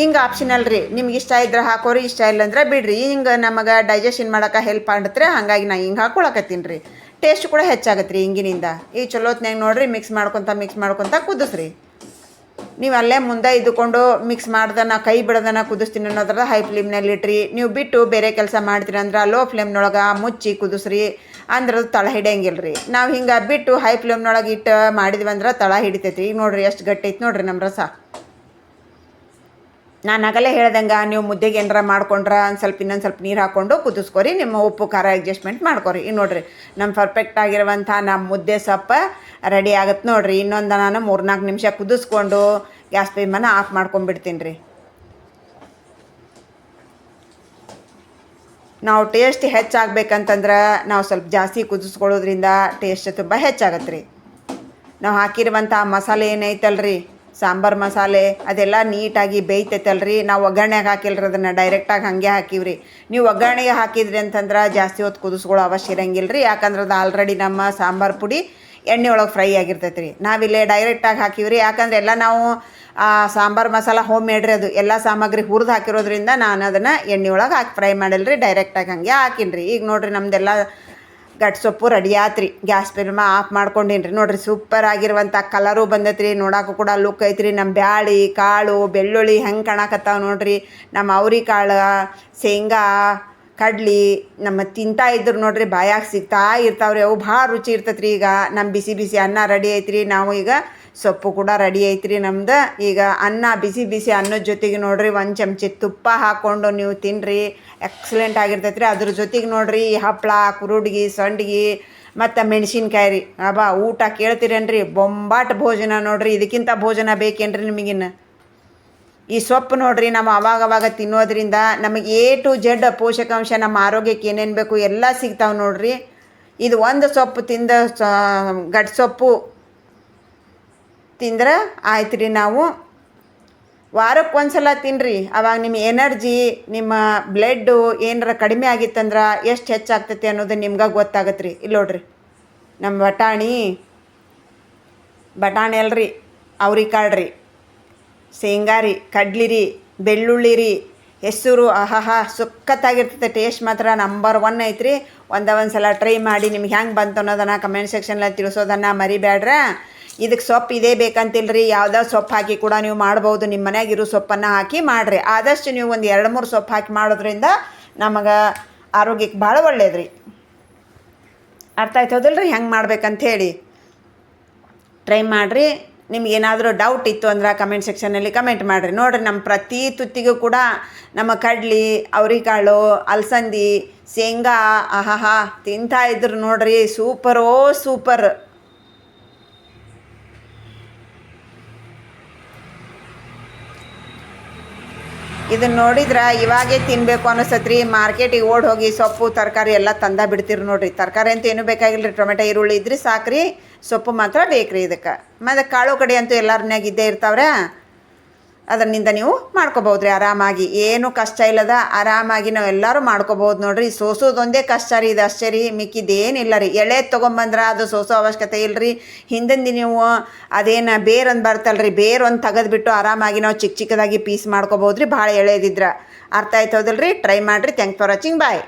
ಹಿಂಗೆ ಆಪ್ಷನಲ್ ರೀ. ನಿಮ್ಗೆ ಇಷ್ಟ ಇದ್ರೆ ಹಾಕೋರಿ, ಇಷ್ಟ ಇಲ್ಲ ಅಂದ್ರೆ ಬಿಡ್ರಿ. ಹಿಂಗೆ ನಮಗೆ ಡೈಜೆಷನ್ ಮಾಡೋಕೆ ಹೆಲ್ಪ್ ಆಗತ್ತೆ ಹಾಗಾಗಿ ನಾ ಹಿಂಗೆ ಹಾಕ್ಕೊಳಕತ್ತೀನಿ ರೀ. ಟೇಸ್ಟ್ ಕೂಡ ಹೆಚ್ಚಾಗತ್ತೆ ರೀ ಹಿಂಗಿನಿಂದ. ಈ ಚಲೋತ್ನಾಗ ನೋಡಿರಿ ಮಿಕ್ಸ್ ಮಾಡ್ಕೊತ ಮಿಕ್ಸ್ ಮಾಡ್ಕೊತ ಕುದಿಸ್ರಿ. ನೀವು ಅಲ್ಲೇ ಮುಂದೆ ಇದ್ದುಕೊಂಡು ಮಿಕ್ಸ್ ಮಾಡ್ದನ, ಕೈ ಬಿಡದನ ಕುದಿಸ್ತೀನಿ ಅನ್ನೋದ್ರ ಹೈ ಫ್ಲೇಮ್ನಲ್ಲಿ ಇಟ್ರಿ ನೀವು ಬಿಟ್ಟು ಬೇರೆ ಕೆಲಸ ಮಾಡ್ತೀರಿ ಅಂದ್ರೆ ಲೋ ಫ್ಲೇಮ್ನೊಳಗೆ ಮುಚ್ಚಿ ಕುದಿಸ್ರಿ ಅಂದ್ರೆ ಅದು ತಳ ಹಿಡಿಯಂಗಿಲ್ಲ ರೀ ನಾವು ಹಿಂಗೆ ಬಿಟ್ಟು ಹೈ ಫ್ಲೇಮ್ನೊಳಗೆ ಇಟ್ಟು ಮಾಡಿದ್ವಿ ಅಂದ್ರೆ ತಳ ಹಿಡಿತೈತಿ ಈಗ ನೋಡ್ರಿ ಎಷ್ಟು ಗಟ್ಟಿ ಐತಿ ನೋಡ್ರಿ ನಮ್ಮ ರಸ. ನಾನು ಆಗಲೇ ಹೇಳ್ದಂಗೆ ನೀವು ಮುದ್ದೆಗೆ ಏನಾರ ಮಾಡ್ಕೊಂಡ್ರೆ ಒಂದು ಸ್ವಲ್ಪ ಇನ್ನೊಂದು ಸ್ವಲ್ಪ ನೀರು ಹಾಕ್ಕೊಂಡು ಕುದಿಸ್ಕೊರಿ, ನಿಮ್ಮ ಉಪ್ಪು ಖಾರ ಅಡ್ಜಸ್ಟ್ಮೆಂಟ್ ಮಾಡ್ಕೊರಿ. ಈಗ ನೋಡಿರಿ ನಮ್ಮ ಪರ್ಫೆಕ್ಟ್ ಆಗಿರುವಂಥ ನಮ್ಮ ಮುದ್ದೆ ಸೊಪ್ಪ ರೆಡಿ ಆಗುತ್ತೆ ನೋಡಿರಿ. ಇನ್ನೊಂದು ನಾನು ಮೂರ್ನಾಲ್ಕು ನಿಮಿಷ ಕುದಿಸ್ಕೊಂಡು ಗ್ಯಾಸ್ ಫ್ಲೇಮನ್ನು ಆಫ್ ಮಾಡ್ಕೊಂಡ್ಬಿಡ್ತೀನಿ ರೀ. ನಾವು ಟೇಸ್ಟ್ ಹೆಚ್ಚಾಗಬೇಕಂತಂದ್ರೆ ನಾವು ಸ್ವಲ್ಪ ಜಾಸ್ತಿ ಕುದಿಸ್ಕೊಳ್ಳೋದ್ರಿಂದ ಟೇಸ್ಟ್ ತುಂಬ ಹೆಚ್ಚಾಗತ್ತೆ ರೀ ನಾವು ಹಾಕಿರುವಂಥ ಮಸಾಲೆ ಏನೈತಲ್ರಿ ಸಾಂಬಾರು ಮಸಾಲೆ ಅದೆಲ್ಲ ನೀಟಾಗಿ ಬೇಯ್ತೈತಲ್ರಿ. ನಾವು ಒಗ್ಗರಣೆಗೆ ಹಾಕಿಲ್ರಿ ಅದನ್ನು ಡೈರೆಕ್ಟಾಗಿ ಹಾಗೆ ಹಾಕಿವ್ರಿ. ನೀವು ಒಗ್ಗರಣೆಗೆ ಹಾಕಿದ್ರಿ ಅಂತಂದ್ರೆ ಜಾಸ್ತಿ ಹೊತ್ತು ಕುದಿಸ್ಕೊಳ್ಳೋ ಅವಶ್ಯ ಇರಂಗಿಲ್ಲ ರೀ ಯಾಕಂದ್ರೆ ಅದು ಆಲ್ರೆಡಿ ನಮ್ಮ ಸಾಂಬಾರು ಪುಡಿ ಎಣ್ಣೆ ಒಳಗೆ ಫ್ರೈ ಆಗಿರ್ತೈತೆ ರೀ ನಾವಿಲ್ಲೇ ಡೈರೆಕ್ಟಾಗಿ ಹಾಕಿವ್ರಿ. ಯಾಕಂದ್ರೆ ಎಲ್ಲ ನಾವು ಸಾಂಬಾರು ಮಸಾಲ ಹೋಮ್ ಮೇಡ್ರಿ ಅದು. ಎಲ್ಲ ಸಾಮಗ್ರಿ ಹುರಿದು ಹಾಕಿರೋದ್ರಿಂದ ನಾನು ಅದನ್ನು ಎಣ್ಣೆ ಒಳಗೆ ಹಾಕಿ ಫ್ರೈ ಮಾಡಲ್ರಿ. ಡೈರೆಕ್ಟಾಗಿ ಹಾಗೆ ಹಾಕಿನ್ರಿ. ಈಗ ನೋಡಿರಿ ನಮ್ದೆಲ್ಲ ಗಟ್ ಸೊಪ್ಪು ರೆಡಿ ಆತ್ರಿ. ಗ್ಯಾಸ್ ಫಿಲ್ಮ ಆಫ್ ಮಾಡ್ಕೊಂಡಿನ್ರಿ. ನೋಡಿರಿ ಸೂಪರ್ ಆಗಿರುವಂಥ ಕಲರು ಬಂದೈತ್ರಿ. ನೋಡೋಕೆ ಕೂಡ ಲುಕ್ ಐತ್ರಿ. ನಮ್ಮ ಬ್ಯಾಳಿ, ಕಾಳು, ಬೆಳ್ಳುಳ್ಳಿ ಹೆಂಗೆ ಕಾಣಕತ್ತಾವ ನೋಡ್ರಿ. ನಮ್ಮ ಅವ್ರಿ ಕಾಳು, ಶೇಂಗಾ, ಕಡ್ಲಿ ನಮ್ಮ ತಿಂತಾ ಇದ್ರು ನೋಡ್ರಿ. ಬಾಯಾಗ ಸಿಗ್ತಾ ಇರ್ತಾವ್ರಿ. ಅವು ಭಾಳ ರುಚಿ ಇರ್ತೈತ್ರಿ ಈಗ. ನಮ್ಮ ಬಿಸಿ ಬಿಸಿ ಅನ್ನ ರೆಡಿ ಐತ್ರಿ. ನಾವು ಈಗ ಸೊಪ್ಪು ಕೂಡ ರೆಡಿ ಐತ್ರಿ ನಮ್ದು. ಈಗ ಅನ್ನ ಬಿಸಿ ಬಿಸಿ ಅನ್ನದ ಜೊತೆಗೆ ನೋಡ್ರಿ ಒಂದು ಚಮಚಿ ತುಪ್ಪ ಹಾಕ್ಕೊಂಡು ನೀವು ತಿನ್ನಿರಿ ಎಕ್ಸಲೆಂಟ್ ಆಗಿರ್ತೈತೆ ರೀ ಅದ್ರ ಜೊತೆಗೆ ನೋಡ್ರಿ ಹಪ್ಪಳ ಕುರುಡ್ಗಿ, ಸಂಡ್ಗಿ, ಮತ್ತು ಮೆಣಸಿನ್ಕಾಯಿ ರೀ. ಅಬ್ಬಾ, ಊಟ ಕೇಳ್ತೀರೇನ್ರಿ? ಬೊಂಬಾಟ್ ಭೋಜನ ನೋಡ್ರಿ. ಇದಕ್ಕಿಂತ ಭೋಜನ ಬೇಕೇನ್ರಿ ನಿಮಗಿನ್ನ? ಈ ಸೊಪ್ಪು ನೋಡ್ರಿ ನಾವು ಅವಾಗವಾಗ ಅವಾಗ ತಿನ್ನೋದ್ರಿಂದ ನಮಗೆ ಎ ಟು ಜೆಡ್ ಪೋಷಕಾಂಶ ನಮ್ಮ ಆರೋಗ್ಯಕ್ಕೆ ಏನೇನು ಬೇಕು ಎಲ್ಲ ಸಿಗ್ತಾವೆ ನೋಡ್ರಿ. ಇದು ಒಂದು ಸೊಪ್ಪು ತಿಂದ ಗಡ್ ಸೊಪ್ಪು ತಿಂದ್ರೆ ಆಯ್ತು ರೀ ನಾವು. ವಾರಕ್ಕೆ ಒಂದು ಸಲ ತಿನ್ನಿರಿ ಅವಾಗ ನಿಮ್ಮ ಎನರ್ಜಿ ನಿಮ್ಮ ಬ್ಲಡ್ಡು ಏನಾರ ಕಡಿಮೆ ಆಗಿತ್ತಂದ್ರೆ ಎಷ್ಟು ಹೆಚ್ಚಾಗ್ತೈತಿ ಅನ್ನೋದು ನಿಮ್ಗೆ ಗೊತ್ತಾಗತ್ತೆ ರೀ ಇಲ್ಲಿ ನೋಡ್ರಿ ನಮ್ಮ ಬಟಾಣಿ ಬಟಾಣಿ ಅಲ್ರಿ ಅವ್ರಿಕಾಳು ರೀ ಶೇಂಗಾರಿ ಕಡ್ಲಿ ರೀ, ಬೆಳ್ಳುಳ್ಳಿ ರೀ, ಹೆಸರು ಆಹಾಹಾ ಸುಖತ್ತಾಗಿರ್ತೈತೆ ಟೇಸ್ಟ್ ಮಾತ್ರ ನಂಬರ್ ಒನ್ ಐತ್ರಿ. ಒಂದ ಒಂದು ಸಲ ಟ್ರೈ ಮಾಡಿ ನಿಮ್ಗೆ ಹೆಂಗೆ ಬಂತು ಅನ್ನೋದನ್ನು ಕಮೆಂಟ್ ಸೆಕ್ಷನಲ್ಲಿ ತಿಳಿಸೋದನ್ನು ಮರಿಬೇಡ್ರ ಇದಕ್ಕೆ ಸೊಪ್ಪು ಇದೇ ಬೇಕಂತಿಲ್ರಿ, ಯಾವುದೋ ಸೊಪ್ಪು ಹಾಕಿ ಕೂಡ ನೀವು ಮಾಡ್ಬೋದು, ನಿಮ್ಮ ಮನೆಯಾಗ ಇರೋ ಸೊಪ್ಪನ್ನು ಹಾಕಿ ಮಾಡಿರಿ. ಆದಷ್ಟು ನೀವು ಒಂದು ಎರಡು ಮೂರು ಸೊಪ್ಪು ಹಾಕಿ ಮಾಡೋದ್ರಿಂದ ನಮಗೆ ಆರೋಗ್ಯಕ್ಕೆ ಭಾಳ ಒಳ್ಳೇದ್ರಿ. ಅರ್ಥ ಆಯ್ತದಲ್ರಿ ಹೆಂಗೆ ಮಾಡ್ಬೇಕಂತ ಹೇಳಿ ಟ್ರೈ ಮಾಡಿರಿ. ನಿಮ್ಗೆ ಏನಾದರೂ ಡೌಟ್ ಇತ್ತು ಅಂದ್ರೆ ಕಮೆಂಟ್ ಸೆಕ್ಷನಲ್ಲಿ ಕಮೆಂಟ್ ಮಾಡಿರಿ. ನೋಡಿರಿ ನಮ್ಮ ಪ್ರತಿ ತುತ್ತಿಗೂ ಕೂಡ ನಮ್ಮ ಕಡ್ಲಿ, ಅವ್ರಿಕಾಳು, ಅಲಸಂದಿ, ಶೇಂಗಾ, ಆಹಾಹಾ, ತಿಂತಾ ಇದ್ರು ನೋಡ್ರಿ ಸೂಪರೋ ಸೂಪರ್ ಇದನ್ನ ನೋಡಿದ್ರೆ ಇವಾಗೇ ತಿನ್ನಬೇಕು ಅನಿಸ್ತತ್ರಿ ಮಾರ್ಕೆಟಿಗೆ ಓಡ್ ಹೋಗಿ ಸೊಪ್ಪು, ತರಕಾರಿ ಎಲ್ಲ ತಂದ ಬಿಡ್ತೀರಿ ನೋಡ್ರಿ. ತರಕಾರಿ ಅಂತ ಏನೂ ಬೇಕಾಗಿಲ್ಲ ರೀ ಟೊಮೆಟೊ, ಈರುಳ್ಳಿ ಇದ್ರೆ ಸಾಕ್ರಿ. ಸೊಪ್ಪು ಮಾತ್ರ ಬೇಕ್ರಿ ಇದಕ್ಕೆ. ಮತ್ತು ಕಾಳು ಕಡಿ ಅಂತೂ ಎಲ್ಲರನ್ಯಾಗ ಇದ್ದೇ ಇರ್ತಾವ್ರೆ. ಅದರಿಂದ ನೀವು ಮಾಡ್ಕೋಬೋದು ರೀ ಆರಾಮಾಗಿ. ಏನು ಕಷ್ಟ ಇಲ್ಲದ ಆರಾಮಾಗಿ ನಾವು ಎಲ್ಲರೂ ಮಾಡ್ಕೋಬೋದು ನೋಡ್ರಿ. ಸೋಸೋದೊಂದೇ ಕಷ್ಟ ರೀ ಇದು ಅಷ್ಟೇ ರೀ. ಮಿಕ್ಕಿದ್ದೇನಿಲ್ಲ ರೀ. ಎಳೆ ತೊಗೊಂಬಂದ್ರೆ ಅದು ಸೋಸೋ ಅವಶ್ಯಕತೆ ಇಲ್ಲ ರೀ ಹಿಂದಿಂದ ನೀವು ಅದೇನು ಬೇರೊಂದು ಬರ್ತಲ್ರಿ. ಬೇರೊಂದು ತೆಗೆದ್ಬಿಟ್ಟು ಆರಾಮಾಗಿ ನಾವು ಚಿಕ್ಕ ಚಿಕ್ಕದಾಗಿ ಪೀಸ್ ಮಾಡ್ಕೋಬೋದು ರೀ ಭಾಳ ಎಳೆದಿದ್ರೆ. ಅರ್ಥ ಆಯ್ತದಲ್ರಿ ಟ್ರೈ ಮಾಡಿರಿ. Thank for watching. ಬಾಯ್.